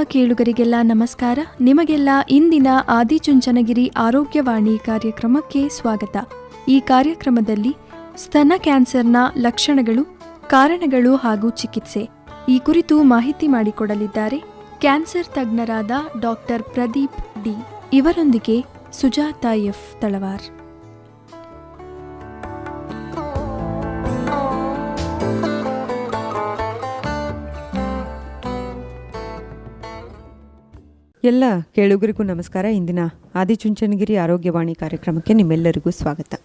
ಆತ್ಮೀಯ ಕೇಳುಗರಿಗೆಲ್ಲ ನಮಸ್ಕಾರ. ನಿಮಗೆಲ್ಲ ಇಂದಿನ ಆದಿಚುಂಚನಗಿರಿ ಆರೋಗ್ಯವಾಣಿ ಕಾರ್ಯಕ್ರಮಕ್ಕೆ ಸ್ವಾಗತ. ಈ ಕಾರ್ಯಕ್ರಮದಲ್ಲಿ ಸ್ತನ ಕ್ಯಾನ್ಸರ್ನ ಲಕ್ಷಣಗಳು, ಕಾರಣಗಳು ಹಾಗೂ ಚಿಕಿತ್ಸೆ. ಈ ಕುರಿತು ಮಾಹಿತಿ ಮಾಡಿಕೊಡಲಿದ್ದಾರೆ ಕ್ಯಾನ್ಸರ್ ತಜ್ಞರಾದ ಡಾಕ್ಟರ್ ಪ್ರದೀಪ್ ಡಿ. ಇವರೊಂದಿಗೆ ಸುಜಾತಾ ಎಫ್. ತಳವಾರ್. ಎಲ್ಲ ಕೇಳುಗರಿಗೂ ನಮಸ್ಕಾರ. ಇಂದಿನ ಆದಿಚುಂಚನಗಿರಿ ಆರೋಗ್ಯವಾಣಿ ಕಾರ್ಯಕ್ರಮಕ್ಕೆ ನಿಮ್ಮೆಲ್ಲರಿಗೂ ಸ್ವಾಗತ.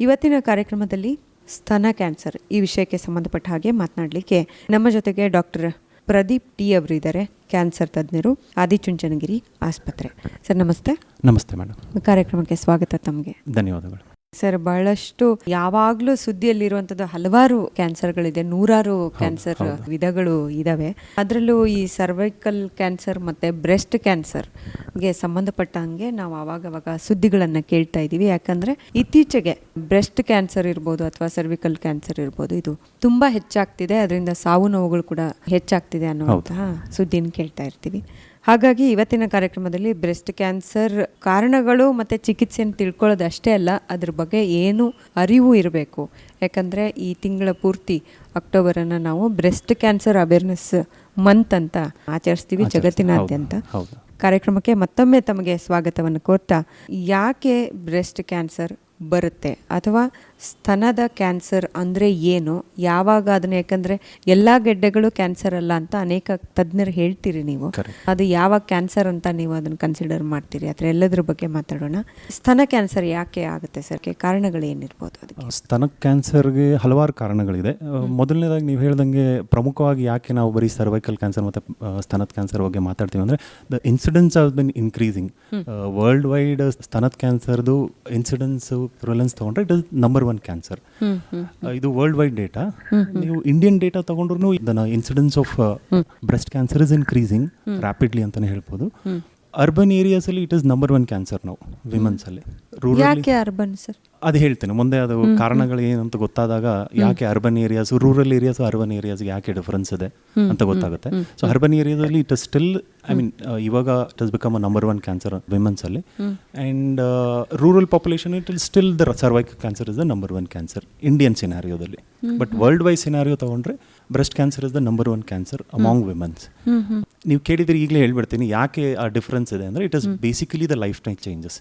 ಇವತ್ತಿನ ಕಾರ್ಯಕ್ರಮದಲ್ಲಿ ಸ್ತನ ಕ್ಯಾನ್ಸರ್ ಈ ವಿಷಯಕ್ಕೆ ಸಂಬಂಧಪಟ್ಟ ಹಾಗೆ ಮಾತನಾಡಲಿಕ್ಕೆ ನಮ್ಮ ಜೊತೆಗೆ ಡಾಕ್ಟರ್ ಪ್ರದೀಪ್ ಟಿ ಅವರು ಇದ್ದಾರೆ ಕ್ಯಾನ್ಸರ್ ತಜ್ಞರು ಆದಿಚುಂಚನಗಿರಿ ಆಸ್ಪತ್ರೆ. ಸರ್ ನಮಸ್ತೆ. ನಮಸ್ತೆ ಮೇಡಮ್. ಕಾರ್ಯಕ್ರಮಕ್ಕೆ ಸ್ವಾಗತ ತಮಗೆ. ಧನ್ಯವಾದಗಳು. ಸರ್ ಬಹಳಷ್ಟು ಯಾವಾಗಲೂ ಸುದ್ದಿಯಲ್ಲಿರುವಂಥದ್ದು ಹಲವಾರು ಕ್ಯಾನ್ಸರ್ಗಳಿದೆ ನೂರಾರು ಕ್ಯಾನ್ಸರ್ ವಿಧಗಳು ಇದಾವೆ. ಅದರಲ್ಲೂ ಈ ಸರ್ವೈಕಲ್ ಕ್ಯಾನ್ಸರ್ ಮತ್ತೆ ಬ್ರೆಸ್ಟ್ ಕ್ಯಾನ್ಸರ್ಗೆ ಸಂಬಂಧಪಟ್ಟಂಗೆ ನಾವು ಆವಾಗ ಅವಾಗ ಸುದ್ದಿಗಳನ್ನು ಕೇಳ್ತಾ ಇದ್ದೀವಿ. ಯಾಕಂದ್ರೆ ಇತ್ತೀಚೆಗೆ ಬ್ರೆಸ್ಟ್ ಕ್ಯಾನ್ಸರ್ ಇರ್ಬೋದು ಅಥವಾ ಸರ್ವಿಕಲ್ ಕ್ಯಾನ್ಸರ್ ಇರ್ಬೋದು ಇದು ತುಂಬಾ ಹೆಚ್ಚಾಗ್ತಿದೆ. ಅದರಿಂದ ಸಾವು ನೋವುಗಳು ಕೂಡ ಹೆಚ್ಚಾಗ್ತಿದೆ ಅನ್ನುವಂತಹ ಸುದ್ದಿನ ಕೇಳ್ತಾ ಇರ್ತೀವಿ. ಹಾಗಾಗಿ ಇವತ್ತಿನ ಕಾರ್ಯಕ್ರಮದಲ್ಲಿ ಬ್ರೆಸ್ಟ್ ಕ್ಯಾನ್ಸರ್ ಕಾರಣಗಳು ಮತ್ತು ಚಿಕಿತ್ಸೆಯನ್ನು ತಿಳ್ಕೊಳ್ಳೋದು ಅಷ್ಟೇ ಅಲ್ಲ ಅದ್ರ ಬಗ್ಗೆ ಏನು ಅರಿವು ಇರಬೇಕು. ಯಾಕಂದರೆ ಈ ತಿಂಗಳ ಪೂರ್ತಿ ಅಕ್ಟೋಬರನ್ನು ನಾವು ಬ್ರೆಸ್ಟ್ ಕ್ಯಾನ್ಸರ್ ಅವೇರ್ನೆಸ್ ಮಂತ್ ಅಂತ ಆಚರಿಸ್ತೀವಿ ಜಗತ್ತಿನಾದ್ಯಂತ. ಕಾರ್ಯಕ್ರಮಕ್ಕೆ ಮತ್ತೊಮ್ಮೆ ತಮಗೆ ಸ್ವಾಗತವನ್ನು ಕೋರ್ತಾ ಯಾಕೆ ಬ್ರೆಸ್ಟ್ ಕ್ಯಾನ್ಸರ್ ಬರುತ್ತೆ ಅಥವಾ ಸ್ತನದ ಕ್ಯಾನ್ಸರ್ ಅಂದರೆ ಏನು? ಯಾವಾಗ ಅದನ್ನ? ಯಾಕಂದರೆ ಎಲ್ಲ ಗೆಡ್ಡೆಗಳು ಕ್ಯಾನ್ಸರ್ ಅಲ್ಲ ಅಂತ ಅನೇಕ ತಜ್ಞರು ಹೇಳ್ತೀರಿ ನೀವು. ಅದು ಯಾವಾಗ ಕ್ಯಾನ್ಸರ್ ಅಂತ ನೀವು ಅದನ್ನು ಕನ್ಸಿಡರ್ ಮಾಡ್ತೀರಿ? ಅದರ ಎಲ್ಲದ್ರ ಬಗ್ಗೆ ಮಾತಾಡೋಣ. ಸ್ತನ ಕ್ಯಾನ್ಸರ್ ಯಾಕೆ ಆಗುತ್ತೆ ಸರ್? ಕಾರಣಗಳು ಏನಿರ್ಬೋದು ಅದಕ್ಕೆ? ಸ್ತನ ಕ್ಯಾನ್ಸರ್ಗೆ ಹಲವಾರು ಕಾರಣಗಳಿದೆ. ಮೊದಲನೇದಾಗಿ ನೀವು ಹೇಳ್ದಂಗೆ ಪ್ರಮುಖವಾಗಿ ಯಾಕೆ ನಾವು ಬರೀ ಸರ್ವೈಕಲ್ ಕ್ಯಾನ್ಸರ್ ಮತ್ತು ಸ್ತನದ ಕ್ಯಾನ್ಸರ್ ಬಗ್ಗೆ ಮಾತಾಡ್ತೀವಿ ಅಂದರೆ the incidence of been increasing world wide ಸ್ತನದ ಕ್ಯಾನ್ಸರ್ದು ಇನ್ಸಿಡೆನ್ಸ್ ಪ್ರಿವಲೆನ್ಸ್ ತೊಗೊಂಡ್ರೆ it is number one cancer ಇದು ವರ್ಲ್ಡ್ ವೈಡ್ ಡೇಟಾ ನೀವು ಇಂಡಿಯನ್ ಡೇಟಾ ತಗೊಂಡ್ರು ಇದನ್ನ incidence of breast cancer is increasing rapidly ಅಂತಾನೆ ಹೇಳ್ಬೋದು. Urban ಏರಿಯಾಸಲ್ಲಿ it is number one cancer ನಾವು women's ಅಲ್ಲಿ. ರೂರಲ್ ಯಾಕೆ ಅರ್ಬನ್ ಸರ್ ಅದು ಹೇಳ್ತೇನೆ ಮುಂದೆ ಅದು ಕಾರಣಗಳು ಏನಂತ ಗೊತ್ತಾದಾಗ ಯಾಕೆ urban areas rural areas urban areas ಯಾಕೆ ಡಿಫರೆನ್ಸ್ ಇದೆ ಅಂತ ಗೊತ್ತಾಗುತ್ತೆ. ಸೊ ಅರ್ಬನ್ ಏರಿಯಾದಲ್ಲಿ it is still I mean ಇವಾಗ it is become a number one cancer womens ಅಲ್ಲಿ. And rural population it'll still the cervix cancer is the number one cancer Indian ಸಿನಾರಿಯೋದಲ್ಲಿ but world wide scenario ತಗೊಂಡ್ರೆ breast cancer is the number one cancer among womens ನೀವು ಕೇಳಿದ್ರೆ ಈಗಲೇ ಹೇಳ್ಬಿಡ್ತೀನಿ ಯಾಕೆ ಆ difference ಇದೆ ಅಂದರೆ it is basically the life time changes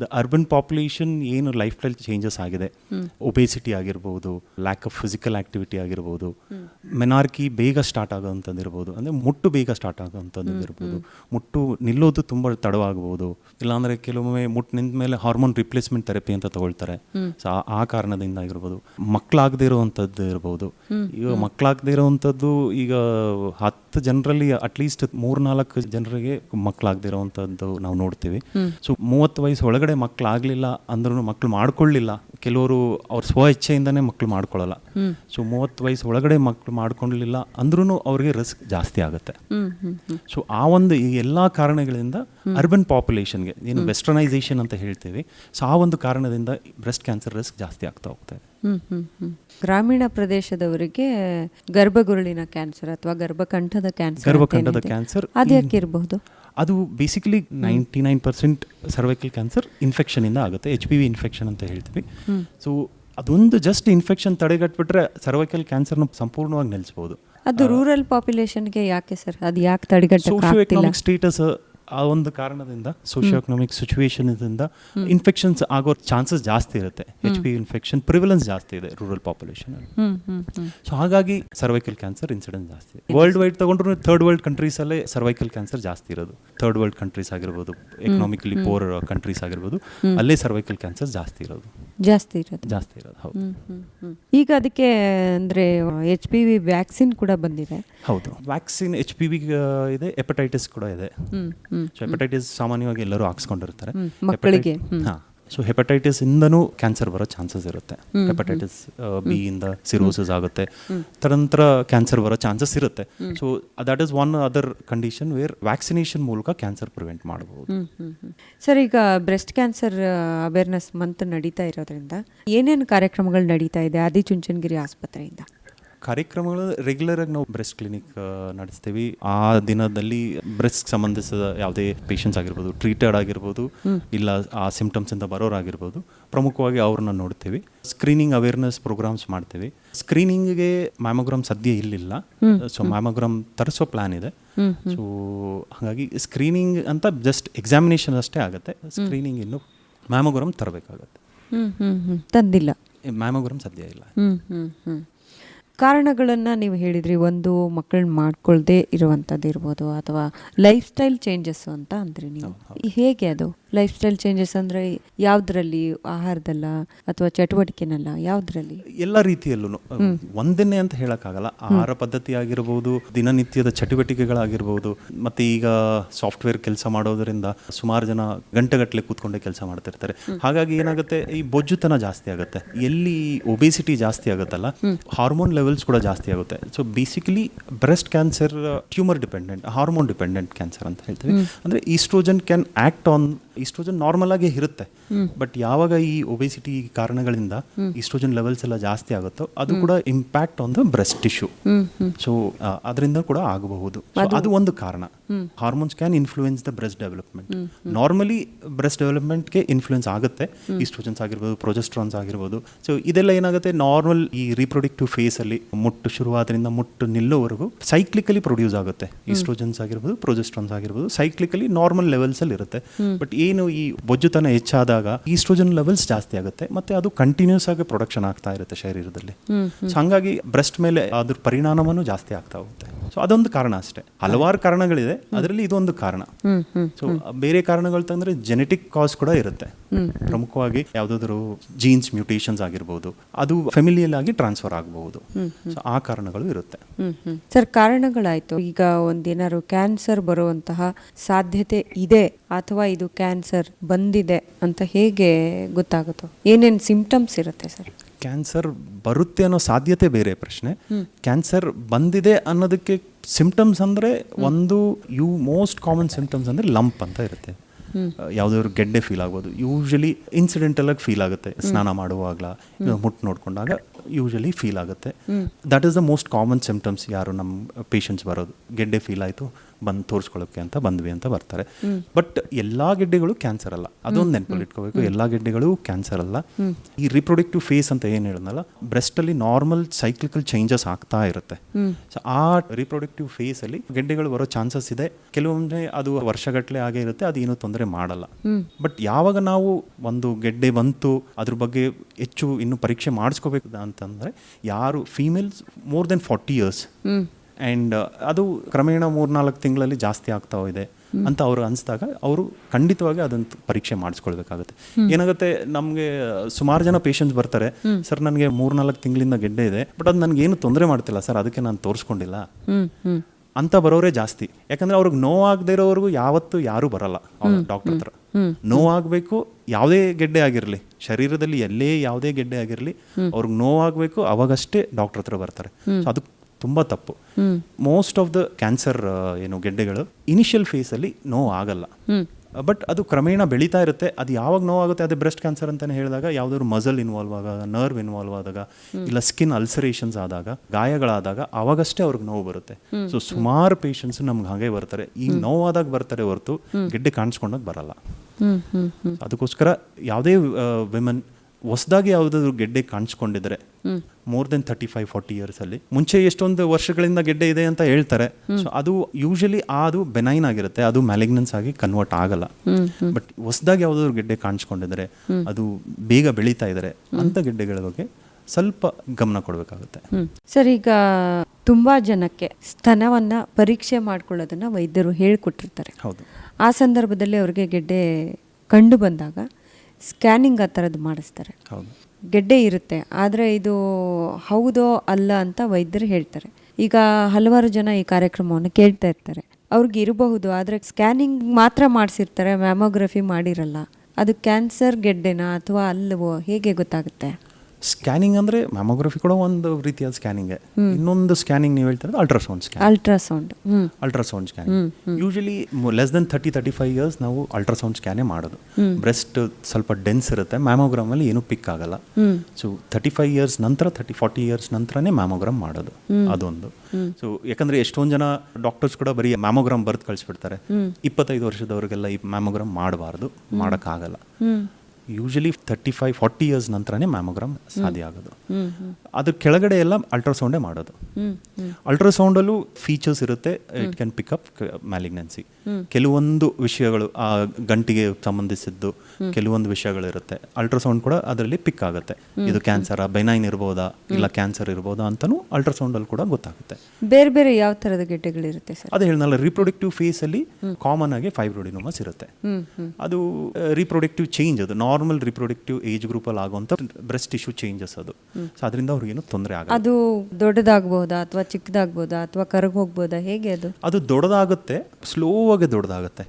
the urban population ಏನು ಲೈಫ್ ಸ್ಟೈಲ್ ಚೇಂಜಸ್ ಆಗಿದೆ ಒಬೇಸಿಟಿ ಆಗಿರ್ಬೋದು ಲ್ಯಾಕ್ ಆಫ್ ಫಿಸಿಕಲ್ ಆಕ್ಟಿವಿಟಿ ಆಗಿರ್ಬೋದು ಮೆನಾರ್ಕಿ ಬೇಗ ಸ್ಟಾರ್ಟ್ ಆಗೋವಂಥದ್ದು ಇರ್ಬೋದು ಅಂದರೆ ಮುಟ್ಟು ಬೇಗ ಸ್ಟಾರ್ಟ್ ಆಗೋವಂಥದ್ದು ಇರ್ಬೋದು ಮುಟ್ಟು ನಿಲ್ಲೋದು ತುಂಬ ತಡವಾಗಬಹುದು ಇಲ್ಲಾಂದರೆ ಕೆಲವೊಮ್ಮೆ ಮುಟ್ಟು ನಿಂತ ಮೇಲೆ ಹಾರ್ಮೋನ್ ರಿಪ್ಲೇಸ್ಮೆಂಟ್ ಥೆರಪಿ ಅಂತ ತಗೊಳ್ತಾರೆ. ಸೊ ಆ- ಆ ಕಾರಣದಿಂದ ಆಗಿರ್ಬೋದು. ಮಕ್ಕಳಾಗದೇ ಇರುವಂಥದ್ದು ಇರ್ಬೋದು ಈಗ ಮಕ್ಕಳಾಗದೇ ಇರುವಂಥದ್ದು ಈಗ ಹತ್ತು ಜನರಲ್ಲಿ ಅಟ್ಲೀಸ್ಟ್ ಮೂರ್ನಾಲ್ಕು ಜನರಿಗೆ ಮಕ್ಕಳಾಗದೇ ಇರುವಂಥದ್ದು ನಾವು ನೋಡ್ತೀವಿ. ಸೊ ಮೂವತ್ತು ವಯಸ್ಸು ಒಳಗಡೆ ಮಕ್ಕಳಾಗಲಿಲ್ಲ ಅಂದ್ರೂ ಮಕ್ಕಳು ಮಾಡ್ಕೊಳ್ಳಿಲ್ಲ. ಕೆಲವರು ಅವ್ರ ಸ್ವ ಇಚ್ಛೆಯಿಂದನೇ ಮಕ್ಕಳು ಮಾಡ್ಕೊಳ್ಳಲ್ಲ. ಸೊ ಮೂವತ್ತು ವಯಸ್ಸು ಒಳಗಡೆ ಮಕ್ಕಳು ಮಾಡ್ಕೊಳ್ಳಿಲ್ಲ ಅಂದ್ರೂ ಅವ್ರಿಗೆ ರಿಸ್ಕ್ ಜಾಸ್ತಿ ಆಗುತ್ತೆ. ಸೊ ಆ ಒಂದು ಈ ಎಲ್ಲ ಕಾರಣಗಳಿಂದ ಅರ್ಬನ್ ಪಾಪ್ಯುಲೇಷನ್ಗೆ ಏನು ವೆಸ್ಟರ್ನೈಸೇಷನ್ ಅಂತ ಹೇಳ್ತೀವಿ ಸೊ ಆ ಒಂದು ಕಾರಣದಿಂದ ಬ್ರೆಸ್ಟ್ ಕ್ಯಾನ್ಸರ್ ರಿಸ್ಕ್ ಜಾಸ್ತಿ ಆಗ್ತಾ ಹೋಗ್ತಾ ಇದೆ ಗ್ರಾಮೀಣ ಪ್ರದೇಶದವರಿಗೆ ಗರ್ಭಗುರುಳಿನ ಕ್ಯಾನ್ಸರ್ ಅಥವಾ ಗರ್ಭಕಂಠದ ಕ್ಯಾನ್ಸರ್ ಗರ್ಭಕಂಠದ ಕ್ಯಾನ್ಸರ್ ಅದು ಯಾಕೆ ಇರಬಹುದು ಅದು basically ninety nine percent cervical cancer ಇನ್ಫೆಕ್ಷನಿಂದ ಆಗುತ್ತೆ. ಎಚ್ ಪಿ ವಿ ಇನ್ಫೆಕ್ಷನ್ ಅಂತ ಹೇಳ್ತೀವಿ. ಸೊ ಅದೊಂದು ಜಸ್ಟ್ ಇನ್ಫೆಕ್ಷನ್ ತಡೆಗಟ್ಬಿಟ್ರೆ ಸರ್ವೈಕಲ್ ಕ್ಯಾನ್ಸರ್ನ ಸಂಪೂರ್ಣವಾಗಿ ನಿಲ್ಲಿಸ್ಬೋದು ಅದು ರೂರಲ್ ಪಾಪ್ಯುಲೇಷನ್ಗೆ ಯಾಕೆ ಸರ್? ಅದು ಯಾಕೆ ಎಕನಾಮಿಕ್ ಸ್ಟೇಟಸ್ ಆ ಒಂದು ಕಾರಣದಿಂದ ಸೋಷಿಯೋ ಎಕನಾಮಿಕ್ ಸಿಚುವೇಶನ್ ಇಂದ ಇನ್ಫೆಕ್ಷನ್ಸ್ ಆಗೋ ಚಾನ್ಸಸ್ ಜಾಸ್ತಿ ಇರುತ್ತೆ. ಎಚ್ ಪಿ ಇನ್ಫೆಕ್ಷನ್ ಪ್ರಿವಿಲೆನ್ಸ್ ಜಾಸ್ತಿ ಇದೆ rural population hmm hmm hmm. So ಹಾಗಾಗಿ ಸರ್ವೈಕಲ್ ಕ್ಯಾನ್ಸರ್ ಇನ್ಸಿಡೆನ್ಸ್ ಜಾಸ್ತಿ. ವರ್ಲ್ಡ್ ವೈಡ್ ತಗೊಂಡ್ರು ಥರ್ಡ್ ವರ್ಲ್ಡ್ ಕಂಟ್ರೀಸ್ ಅಲ್ಲೇ ಸರ್ವೈಕಲ್ ಕ್ಯಾನ್ಸರ್ ಜಾಸ್ತಿ ಇರೋದು. ಥರ್ಡ್ ವರ್ಲ್ಡ್ ಕಂಟ್ರೀಸ್ ಆಗಿರ್ಬೋದು ಎಕನಾಮಿಕಲಿ ಪೋರ್ ಕಂಟ್ರೀಸ್ ಆಗಿರ್ಬೋದು ಅಲ್ಲೇ ಸರ್ವೈಕಲ್ ಕ್ಯಾನ್ಸರ್ ಜಾಸ್ತಿ ಇರೋದು. ಜಾಸ್ತಿ ಇರೋದು. ಜಾಸ್ತಿ ಇರೋದು ಹೌದು. ಈಗ ಅದಕ್ಕೆ ಅಂದ್ರೆ ಎಚ್ ಪಿ ವಿ ವ್ಯಾಕ್ಸಿನ್ ಕೂಡ ಬಂದಿದೆ. ಹೌದು. ವ್ಯಾಕ್ಸಿನ್ ಎಚ್ ಪಿ ವಿ ಇದೆ ಹೆಪಟೈಟಿಸ್ ಕೂಡ ಇದೆ. ಸೊ ಹೆಪಟೈಟಿಸ್ ಸಾಮಾನ್ಯವಾಗಿ ಎಲ್ಲರೂ ಹಾಕ್ಸ್ಕೊಂಡಿರ್ತಾರೆ. ಮಕ್ಕಳಿಗೆ. ಹಾಂ ಸೊ ಹೆಪಟೈಟಿಸ್ ಇಂದನೂ ಕ್ಯಾನ್ಸರ್ ಬರೋ ಚಾನ್ಸಸ್ ಇರುತ್ತೆ. ಹೆಪಟೈಟಿಸ್ ಬಿ ಇಂದ ಸಿರೋಸಿಸ್ ಆಗುತ್ತೆ. ತದನಂತರ ಕ್ಯಾನ್ಸರ್ ಬರೋ ಚಾನ್ಸಸ್ ಇರುತ್ತೆ. So that is one other condition where vaccination ಮೂಲಕ ಕ್ಯಾನ್ಸರ್ ಪ್ರಿವೆಂಟ್ ಮಾಡಬಹುದು. ಸರ್ ಈಗ ಬ್ರೆಸ್ಟ್ ಕ್ಯಾನ್ಸರ್ ಅವೇರ್ನೆಸ್ ಮಂತ್ ನಡೀತಾ ಇರೋದ್ರಿಂದ ಏನೇನು ಕಾರ್ಯಕ್ರಮಗಳು ನಡೀತಾ ಇದೆ ಆದಿಚುಂಚನಗಿರಿ ಆಸ್ಪತ್ರೆಯಿಂದ? ಕಾರ್ಯಕ್ರಮಗಳು ರೆಗ್ಯುಲರ್ ಆಗಿ ನಾವು ಬ್ರೆಸ್ಟ್ ಕ್ಲಿನಿಕ್ ನಡೆಸ್ತೀವಿ. ಆ ದಿನದಲ್ಲಿ ಬ್ರೆಸ್ಟ್ ಸಂಬಂಧಿಸಿದ ಯಾವುದೇ ಪೇಷಂಟ್ಸ್ ಆಗಿರ್ಬೋದು ಟ್ರೀಟೆಡ್ ಆಗಿರ್ಬೋದು ಇಲ್ಲ ಆ ಸಿಂಪ್ಟಮ್ಸ್ ಇಂದ ಬರೋರಾಗಿರ್ಬೋದು ಪ್ರಮುಖವಾಗಿ ಅವ್ರನ್ನ ನೋಡ್ತೀವಿ. ಸ್ಕ್ರೀನಿಂಗ್ ಅವೇರ್ನೆಸ್ ಪ್ರೋಗ್ರಾಮ್ಸ್ ಮಾಡ್ತೀವಿ. ಸ್ಕ್ರೀನಿಂಗ್ಗೆ ಮ್ಯಾಮೋಗ್ರಾಮ್ ಸದ್ಯ ಇಲ್ಲಿಲ್ಲ. ಸೊ ಮ್ಯಾಮೋಗ್ರಾಮ್ ತರಿಸೋ ಪ್ಲಾನ್ ಇದೆ. ಸೊ ಹಾಗಾಗಿ ಸ್ಕ್ರೀನಿಂಗ್ ಅಂತ ಜಸ್ಟ್ ಎಕ್ಸಾಮಿನೇಷನ್ ಅಷ್ಟೇ ಆಗುತ್ತೆ. ಸ್ಕ್ರೀನಿಂಗ್ ಇನ್ನು ಮ್ಯಾಮೋಗ್ರಾಮ್ ತರಬೇಕಾಗತ್ತೆ. ತಂದಿಲ್ಲ. ಮ್ಯಾಮೋಗ್ರಾಮ್ ಸದ್ಯ ಇಲ್ಲ. ಕಾರಣಗಳನ್ನು ನೀವು ಹೇಳಿದ್ರಿ ಒಂದು ಮಕ್ಕಳನ್ನ ಮಾಡ್ಕೊಳ್ದೇ ಇರುವಂಥದ್ದು ಇರ್ಬೋದು ಅಥವಾ ಲೈಫ್ ಸ್ಟೈಲ್ ಚೇಂಜಸ್ ಅಂತ ಅಂದ್ರಿ ನೀವು. ಹೇಗೆ ಅದು? ಲೈಫ್ ಸ್ಟೈಲ್ ಚೇಂಜಸ್ ಅಂದ್ರೆ ಯಾವ್ದ್ರಲ್ಲಿ ಆಹಾರದಲ್ಲ ಅಥವಾ ಚಟುವಟಿಕೆನಲ್ಲ ಯಾವ್ದ್ರಲ್ಲಿ? ಎಲ್ಲ ರೀತಿಯಲ್ಲೂ ಒಂದನ್ನೇ ಅಂತ ಹೇಳಕ್ಕಾಗಲ್ಲ. ಆಹಾರ ಪದ್ಧತಿ ಆಗಿರ್ಬೋದು ದಿನನಿತ್ಯದ ಚಟುವಟಿಕೆಗಳಾಗಿರ್ಬೋದು ಮತ್ತೆ ಈಗ ಸಾಫ್ಟ್ವೇರ್ ಕೆಲಸ ಮಾಡೋದ್ರಿಂದ ಸುಮಾರು ಜನ ಗಂಟೆಗಟ್ಟಲೆ ಕೂತ್ಕೊಂಡೇ ಕೆಲಸ ಮಾಡ್ತಿರ್ತಾರೆ. ಹಾಗಾಗಿ ಏನಾಗುತ್ತೆ ಈ ಬೊಜ್ಜುತನ ಜಾಸ್ತಿ ಆಗುತ್ತೆ. ಎಲ್ಲಿ ಒಬೆಸಿಟಿ ಜಾಸ್ತಿ ಆಗುತ್ತಲ್ಲ ಹಾರ್ಮೋನ್ ಲೆವೆಲ್ಸ್ ಕೂಡ ಜಾಸ್ತಿ ಆಗುತ್ತೆ. So basically breast cancer tumour dependent hormone dependent cancer ಅಂತ ಹೇಳ್ತೀವಿ. ಅಂದ್ರೆ oestrogen can act on oestrogen normal ಆಗಿ ಇರುತ್ತೆ. ಬಟ್ ಯಾವಾಗ ಈ ಒಬೆಸಿಟಿ ಕಾರಣಗಳಿಂದ ಈಸ್ಟ್ರೋಜನ್ ಲೆವೆಲ್ಸ್ ಎಲ್ಲ ಜಾಸ್ತಿ ಆಗುತ್ತೋ ಅದು ಕೂಡ impact on the breast tissue so ಅದರಿಂದ ಕೂಡ ಆಗಬಹುದು. ಅದು ಒಂದು ಕಾರಣ. Hormones can influence the breast development normally breast ಡೆವಲಪ್ಮೆಂಟ್ಗೆ influence ಆಗುತ್ತೆ. ಈಸ್ಟ್ರೋಜನ್ಸ್ ಆಗಿರ್ಬೋದು ಪ್ರೊಜೆಸ್ಟ್ರಾನ್ಸ್ ಆಗಿರ್ಬೋದು. ಸೊ ಇದೆಲ್ಲ ಏನಾಗುತ್ತೆ? ನಾರ್ಮಲ್ ಈ ರೀಪ್ರೊಡಕ್ಟಿವ್ ಫೇಸ್ ಅಲ್ಲಿ ಮುಟ್ಟು ಶುರುವಾದ್ರಿಂದ ಮುಟ್ಟು ನಿಲ್ಲೋವರೆಗೂ ಸೈಕ್ಲಿಕಲಿ ಪ್ರೊಡ್ಯೂಸ್ ಆಗುತ್ತೆ. ಈಸ್ಟ್ರೋಜನ್ಸ್ ಆಗಿರ್ಬೋದು ಪ್ರೊಜೆಸ್ಟ್ರಾನ್ಸ್ ಆಗಿರ್ಬೋದು ಸೈಕ್ಲಿಕಲಿ ನಾರ್ಮಲ್ ಲೆವೆಲ್ಸ್ ಅಲ್ಲಿ ಇರುತ್ತೆ. ಬಟ್ ಏನು ಈ ಬೊಜ್ಜುತನ ಹೆಚ್ಚಾದಾಗ ಈಸ್ಟ್ರೋಜನ್ ಲೆವೆಲ್ಸ್ ಜಾಸ್ತಿ ಆಗುತ್ತೆ ಮತ್ತೆ ಅದು ಕಂಟಿನ್ಯೂಸ್ ಆಗಿ ಪ್ರೊಡಕ್ಷನ್ ಆಗ್ತಾ ಇರುತ್ತೆ ಶರೀರದಲ್ಲಿ. ಸೊ ಹಂಗಾಗಿ ಬ್ರೆಸ್ಟ್ ಮೇಲೆ ಅದ್ರ ಪರಿಣಾಮನೂ ಜಾಸ್ತಿ ಆಗ್ತಾ ಹೋಗುತ್ತೆ. ಸೊ ಅದೊಂದು ಕಾರಣ ಅಷ್ಟೇ. ಹಲವಾರು ಕಾರಣಗಳಿದೆ. ಅದರಲ್ಲಿ ಇದೊಂದು ಕಾರಣ. ಸೊ ಬೇರೆ ಕಾರಣಗಳು ತಂದ್ರೆ ಜೆನೆಟಿಕ್ ಕಾಸ್ ಕೂಡ ಇರುತ್ತೆ. ಪ್ರಮುಖವಾಗಿ ಯಾವ್ದಾದ್ರು ಜೀನ್ಸ್ ಮ್ಯೂಟೇಷನ್ಸ್ ಆಗಿರ್ಬೋದು ಅದು ಫೆಮಿಲಿಯಲ್ ಆಗಿ ಟ್ರಾನ್ಸ್ಫರ್ ಆಗಬಹುದು. ಸೊ ಆ ಕಾರಣಗಳು ಇರುತ್ತೆ. ಸರ್ ಕಾರಣಗಳಾಯ್ತು. ಈಗ ಒಂದೇನಾದ್ರು ಕ್ಯಾನ್ಸರ್ ಬರುವಂತಹ ಸಾಧ್ಯತೆ ಇದೆ ಅಥವಾ ಇದು ಕ್ಯಾನ್ಸರ್ ಬಂದಿದೆ ಅಂತ ಹೇಗೆ ಗೊತ್ತಾಗುತ್ತೋ? ಏನೇನು ಸಿಂಪ್ಟಮ್ಸ್ ಇರುತ್ತೆ ಸರ್? ಕ್ಯಾನ್ಸರ್ ಬರುತ್ತೆ ಅನ್ನೋ ಸಾಧ್ಯತೆ ಬೇರೆ ಪ್ರಶ್ನೆ. ಕ್ಯಾನ್ಸರ್ ಬಂದಿದೆ ಅನ್ನೋದಕ್ಕೆ ಸಿಂಪ್ಟಮ್ಸ್ ಅಂದ್ರೆ ಒಂದು ಯು ಮೋಸ್ಟ್ ಕಾಮನ್ ಸಿಂಪ್ಟಮ್ಸ್ ಅಂದ್ರೆ ಲಂಪ್ ಅಂತ ಇರುತ್ತೆ. ಯಾವುದಾದ್ರು ಗೆಡ್ಡೆ ಫೀಲ್ ಆಗ್ಬೋದು. ಯೂಶಲಿ ಇನ್ಸಿಡೆಂಟಲ್ ಆಗಿ ಫೀಲ್ ಆಗುತ್ತೆ. ಸ್ನಾನ ಮಾಡುವಾಗಲ ಮುಟ್ಟು ನೋಡ್ಕೊಂಡಾಗ ಯೂಶಲಿ ಫೀಲ್ ಆಗುತ್ತೆ. That is the most common symptoms ಯಾರು ನಮ್ಮ ಪೇಷಂಟ್ಸ್ ಬರೋದು. ಗೆಡ್ಡೆ ಫೀಲ್ ಆಯಿತು ಬಂದು ತೋರಿಸ್ಕೊಳ್ಳೋಕೆ ಅಂತ ಬಂದ್ವಿ ಅಂತ ಬರ್ತಾರೆ. ಬಟ್ ಎಲ್ಲಾ ಗೆಡ್ಡೆಗಳು ಕ್ಯಾನ್ಸರ್ ಅಲ್ಲ. ಅದೊಂದು ನೆನಪಲ್ಲಿ ಇಟ್ಕೋಬೇಕು. ಎಲ್ಲಾ ಗೆಡ್ಡೆಗಳು ಕ್ಯಾನ್ಸರ್ ಅಲ್ಲ. ಈ ರಿಪ್ರೊಡಕ್ಟಿವ್ ಫೇಸ್ ಅಂತ ಏನು ಹೇಳಿದ್ನಲ್ಲ ಬ್ರೆಸ್ಟ್ ಅಲ್ಲಿ ನಾರ್ಮಲ್ ಸೈಕ್ಲಿಕಲ್ ಚೇಂಜಸ್ ಆಗ್ತಾ ಇರುತ್ತೆ. ಸೊ ಆ ರಿಪ್ರೊಡಕ್ಟಿವ್ ಫೇಸ್ ಅಲ್ಲಿ ಗೆಡ್ಡೆಗಳು ಬರೋ ಚಾನ್ಸಸ್ ಇದೆ. ಕೆಲವೊಮ್ಮೆ ಅದು ವರ್ಷಗಟ್ಟಲೆ ಆಗೇ ಇರುತ್ತೆ ಅದು ಏನೂ ತೊಂದರೆ ಮಾಡಲ್ಲ. ಬಟ್ ಯಾವಾಗ ನಾವು ಒಂದು ಗೆಡ್ಡೆ ಬಂತು ಅದ್ರ ಬಗ್ಗೆ ಹೆಚ್ಚು ಇನ್ನು ಪರೀಕ್ಷೆ ಮಾಡಿಸ್ಕೋಬೇಕು ಅಂತಂದ್ರೆ ಯಾರು females more than forty years and ಅದು ಕ್ರಮೇಣ ಮೂರ್ನಾಲ್ಕು ತಿಂಗಳಲ್ಲಿ ಜಾಸ್ತಿ ಆಗ್ತಾ ಇದೆ ಅಂತ ಅವ್ರು ಅನಿಸಿದಾಗ ಅವರು ಖಂಡಿತವಾಗಿ ಅದನ್ನು ಪರೀಕ್ಷೆ ಮಾಡಿಸ್ಕೊಳ್ಬೇಕಾಗುತ್ತೆ. ಏನಾಗುತ್ತೆ ನಮಗೆ ಸುಮಾರು ಜನ ಪೇಷಂಟ್ಸ್ ಬರ್ತಾರೆ. ಸರ್ ನನಗೆ ಮೂರ್ನಾಲ್ಕು ತಿಂಗಳಿಂದ ಗೆಡ್ಡೆ ಇದೆ ಬಟ್ ಅದು ನನಗೇನು ತೊಂದರೆ ಮಾಡ್ತಿಲ್ಲ ಸರ್ ಅದಕ್ಕೆ ನಾನು ತೋರಿಸ್ಕೊಂಡಿಲ್ಲ. ಅಂತ ಬರೋರೇ ಜಾಸ್ತಿ. ಯಾಕಂದ್ರೆ ಅವ್ರಿಗೆ ನೋವಾಗದೇ ಇರೋವರೆಗೂ ಯಾವತ್ತೂ ಯಾರೂ ಬರಲ್ಲ ಡಾಕ್ಟರ್ ಹತ್ರ. ನೋವಾಗಬೇಕು ಯಾವುದೇ ಗೆಡ್ಡೆ ಆಗಿರಲಿ ಶರೀರದಲ್ಲಿ ಎಲ್ಲೇ ಯಾವುದೇ ಗೆಡ್ಡೆ ಆಗಿರಲಿ ಅವ್ರಿಗೆ ನೋವಾಗಬೇಕು ಅವಾಗಷ್ಟೇ ಡಾಕ್ಟರ್ ಹತ್ರ ಬರ್ತಾರೆ. ಸೊ ಅದು ತುಂಬ ತಪ್ಪು. ಮೋಸ್ಟ್ ಆಫ್ ದ ಕ್ಯಾನ್ಸರ್ ಏನು ಗೆಡ್ಡೆಗಳು ಇನಿಷಿಯಲ್ ಫೇಸಲ್ಲಿ ನೋವು ಆಗಲ್ಲ. ಬಟ್ ಅದು ಕ್ರಮೇಣ ಬೆಳೀತಾ ಇರುತ್ತೆ. ಅದು ಯಾವಾಗ ನೋವಾಗುತ್ತೆ ಅದೇ ಬ್ರೆಸ್ಟ್ ಕ್ಯಾನ್ಸರ್ ಅಂತಾನೆ ಹೇಳಿದಾಗ ಯಾವ್ದಾದ್ರು ಮಸಲ್ ಇನ್ವಾಲ್ವ್ ಆದಾಗ ನರ್ವ್ ಇನ್ವಾಲ್ವ್ ಆದಾಗ ಇಲ್ಲ ಸ್ಕಿನ್ ಅಲ್ಸರೇಷನ್ಸ್ ಆದಾಗ ಗಾಯಗಳಾದಾಗ ಅವಾಗಷ್ಟೇ ಅವ್ರಿಗೆ ನೋವು ಬರುತ್ತೆ. ಸೊ ಸುಮಾರು ಪೇಷಂಟ್ಸ್ ನಮ್ಗೆ ಹಾಗೆ ಬರ್ತಾರೆ. ಈ ನೋವಾದಾಗ ಬರ್ತಾರೆ ಹೊರತು ಗೆಡ್ಡೆ ಕಾಣಿಸ್ಕೊಂಡಾಗ ಬರಲ್ಲ. ಅದಕ್ಕೋಸ್ಕರ ಯಾವುದೇ ವಿಮೆನ್ ಹೊಸದಾಗಿ ಯಾವುದಾದ್ರು ಗೆಡ್ಡೆ ಕಾಣಿಸ್ಕೊಂಡಿದ್ರೆ more than thirty five forty years ಅಲ್ಲಿ. ಮುಂಚೆ ಎಷ್ಟೊಂದು ವರ್ಷಗಳಿಂದ ಗೆಡ್ಡೆ ಇದೆ ಅಂತ ಹೇಳ್ತಾರೆ. ಸೊ ಅದು ಯೂಶಲಿ ಅದು ಬೆನೈನ್ ಆಗಿರುತ್ತೆ. ಅದು ಮ್ಯಾಲಿಗ್ನೆನ್ಸ್ ಆಗಿ ಕನ್ವರ್ಟ್ ಆಗಲ್ಲ. ಬಟ್ ಹೊಸದಾಗಿ ಯಾವುದಾದ್ರು ಗೆಡ್ಡೆ ಕಾಣಿಸ್ಕೊಂಡಿದ್ರೆ ಅದು ಬೇಗ ಬೆಳೀತಾ ಇದ್ದಾರೆ ಅಂತ ಗೆಡ್ಡೆಗಳ ಬಗ್ಗೆ ಸ್ವಲ್ಪ ಗಮನ ಕೊಡಬೇಕಾಗುತ್ತೆ. ಸರ್ ಈಗ ತುಂಬಾ ಜನಕ್ಕೆ ಸ್ತನವನ್ನ ಪರೀಕ್ಷೆ ಮಾಡ್ಕೊಳ್ಳೋದನ್ನ ವೈದ್ಯರು ಹೇಳಿಕೊಟ್ಟಿರ್ತಾರೆ. ಹೌದು. ಆ ಸಂದರ್ಭದಲ್ಲಿ ಅವ್ರಿಗೆ ಗೆಡ್ಡೆ ಕಂಡು ಬಂದಾಗ ಸ್ಕ್ಯಾನಿಂಗ್ ಆ ಥರದ್ದು ಮಾಡಿಸ್ತಾರೆ. ಹೌದು. ಗೆಡ್ಡೆ ಇರುತ್ತೆ. ಆದರೆ ಇದು ಹೌದೋ ಅಲ್ಲ ಅಂತ ವೈದ್ಯರು ಹೇಳ್ತಾರೆ. ಈಗ ಹಲವಾರು ಜನ ಈ ಕಾರ್ಯಕ್ರಮವನ್ನು ಕೇಳ್ತಾ ಇರ್ತಾರೆ. ಅವ್ರಿಗೆ ಇರಬಹುದು, ಆದರೆ ಸ್ಕ್ಯಾನಿಂಗ್ ಮಾತ್ರ ಮಾಡಿಸಿರ್ತಾರೆ, ಮ್ಯಾಮೋಗ್ರಫಿ ಮಾಡಿರಲ್ಲ. ಅದು ಕ್ಯಾನ್ಸರ್ ಗೆಡ್ಡೆನಾ ಅಥವಾ ಅಲ್ಲವೋ ಹೇಗೆ ಗೊತ್ತಾಗುತ್ತೆ? ಸ್ಕ್ಯಾನಿಂಗ್ ಅಂದ್ರೆ ಮ್ಯಾಮೋಗ್ರಫಿ ಕೂಡ ಒಂದು ರೀತಿಯಾದ ಸ್ಕ್ಯಾನಿಂಗ್ ಇನ್ನೊಂದು ಸ್ಕ್ಯಾನಿಂಗ್ ನೀವು ಹೇಳ್ತಾರೆ ultrasound scan ultrasound ultrasound scan usually less than thirty thirty five years ನಾವು ಅಲ್ಟ್ರಾಸೌಂಡ್ ಸ್ಕ್ಯಾನೇ ಮಾಡೋದು. ಬ್ರೆಸ್ಟ್ ಸ್ವಲ್ಪ ಡೆನ್ಸ್ ಇರುತ್ತೆ ಮ್ಯಾಮೋಗ್ರಾಮ್ ಅಲ್ಲಿ ಏನು ಪಿಕ್ ಆಗಲ್ಲ. ಸೊ ತರ್ಟಿ ಫೈವ್ ಇಯರ್ಸ್ ನಂತರ ತರ್ಟಿ ಫಾರ್ಟಿ ಇಯರ್ಸ್ ನಂತರನೇ ಮ್ಯಾಮೋಗ್ರಾಮ್ ಮಾಡೋದು. ಅದೊಂದು. ಸೊ ಯಾಕಂದ್ರೆ ಎಷ್ಟೊಂದು ಜನ ಡಾಕ್ಟರ್ಸ್ ಕೂಡ ಬರೀ ಮ್ಯಾಮೋಗ್ರಾಮ್ ಬರ್ದು ಕಳಿಸ್ಬಿಡ್ತಾರೆ. ಇಪ್ಪತ್ತೈದು ವರ್ಷದವರಿಗೆಲ್ಲ ಈ ಮ್ಯಾಮೋಗ್ರಾಮ್ ಮಾಡಬಾರ್ದು ಮಾಡೋಕ್ಕಾಗಲ್ಲ. Usually thirty five forty years ನಂತರನೇ ಮ್ಯಾಮೋಗ್ರಾಮ್ ಸಾಧ್ಯ ಆಗೋದು. ಅದ್ರ ಕೆಳಗಡೆ ಎಲ್ಲ ಅಲ್ಟ್ರಾಸೌಂಡೇ ಮಾಡೋದು. ಅಲ್ಟ್ರಾಸೌಂಡಲ್ಲೂ ಫೀಚರ್ಸ್ ಇರುತ್ತೆ it can pick up malignancy ಕೆಲವೊಂದು ವಿಷಯಗಳು ಆ ಗಂಟಿಗೆ ಸಂಬಂಧಿಸಿದ್ದು ಕೆಲವೊಂದು ವಿಷಯಗಳು ಇರುತ್ತೆ ಅಲ್ಟ್ರಾಸೌಂಡ್ ಕೂಡ ಅದರಲ್ಲಿ ಪಿಕ್ ಆಗುತ್ತೆ. ಇದು ಕ್ಯಾನ್ಸರ್ ಬೆನೈನ್ ಇರ್ಬೋದಾ ಇಲ್ಲ ಕ್ಯಾನ್ಸರ್ ಇರ್ಬೋದಾ ಅಲ್ಟ್ರಾಸೌಂಡ್ ಅಲ್ಲಿ ಕೂಡ ಗೊತ್ತಾಗುತ್ತೆ. ಬೇರೆ ಬೇರೆ ಯಾವ ಥರದ ಗೆಡ್ಡೆಗಳಿರುತ್ತೆ ಸರ್? ಅದೇ ಹೇಳಿದ್ನಲ್ಲ ರೀಪ್ರೊಡಕ್ಟಿವ್ ಫೇಸ್ ಅಲ್ಲಿ ಕಾಮನ್ ಆಗಿ ಫೈಬ್ರೋಡಿನೋಮಸ್ ಇರುತ್ತೆ. ಅದು ರೀಪ್ರೊಡಕ್ಟಿವ್ ಚೇಂಜ್ ಅದು. ನಾರ್ಮಲ್ ರಿಪ್ರೊಡಕ್ಟಿವ್ ಏಜ್ ಗ್ರೂಪ್ ಅಲ್ಲಿ ಆಗುವಂತ ಬ್ರೆಸ್ಟ್ ಟಿಶ್ಯೂ ಚೇಂಜಸ್ ಅದು. ಸೊ ಅದರಿಂದ ಅವ್ರಿಗೇನು ತೊಂದರೆ ಆಗಲ್ಲ. ಅದು ದೊಡ್ಡದಾಗಬಹುದಾ ಅಥವಾ ಚಿಕ್ಕದಾಗಬಹುದಾ ಅಥವಾ ಕರಗ್ ಹೋಗ್ಬೋದಾ? ಹೇಗೆ ಅದು? ಅದು ದೊಡ್ಡದಾಗುತ್ತೆ ಸ್ಲೋ ಆಗಿ ದೊಡ್ಡದಾಗುತ್ತೆ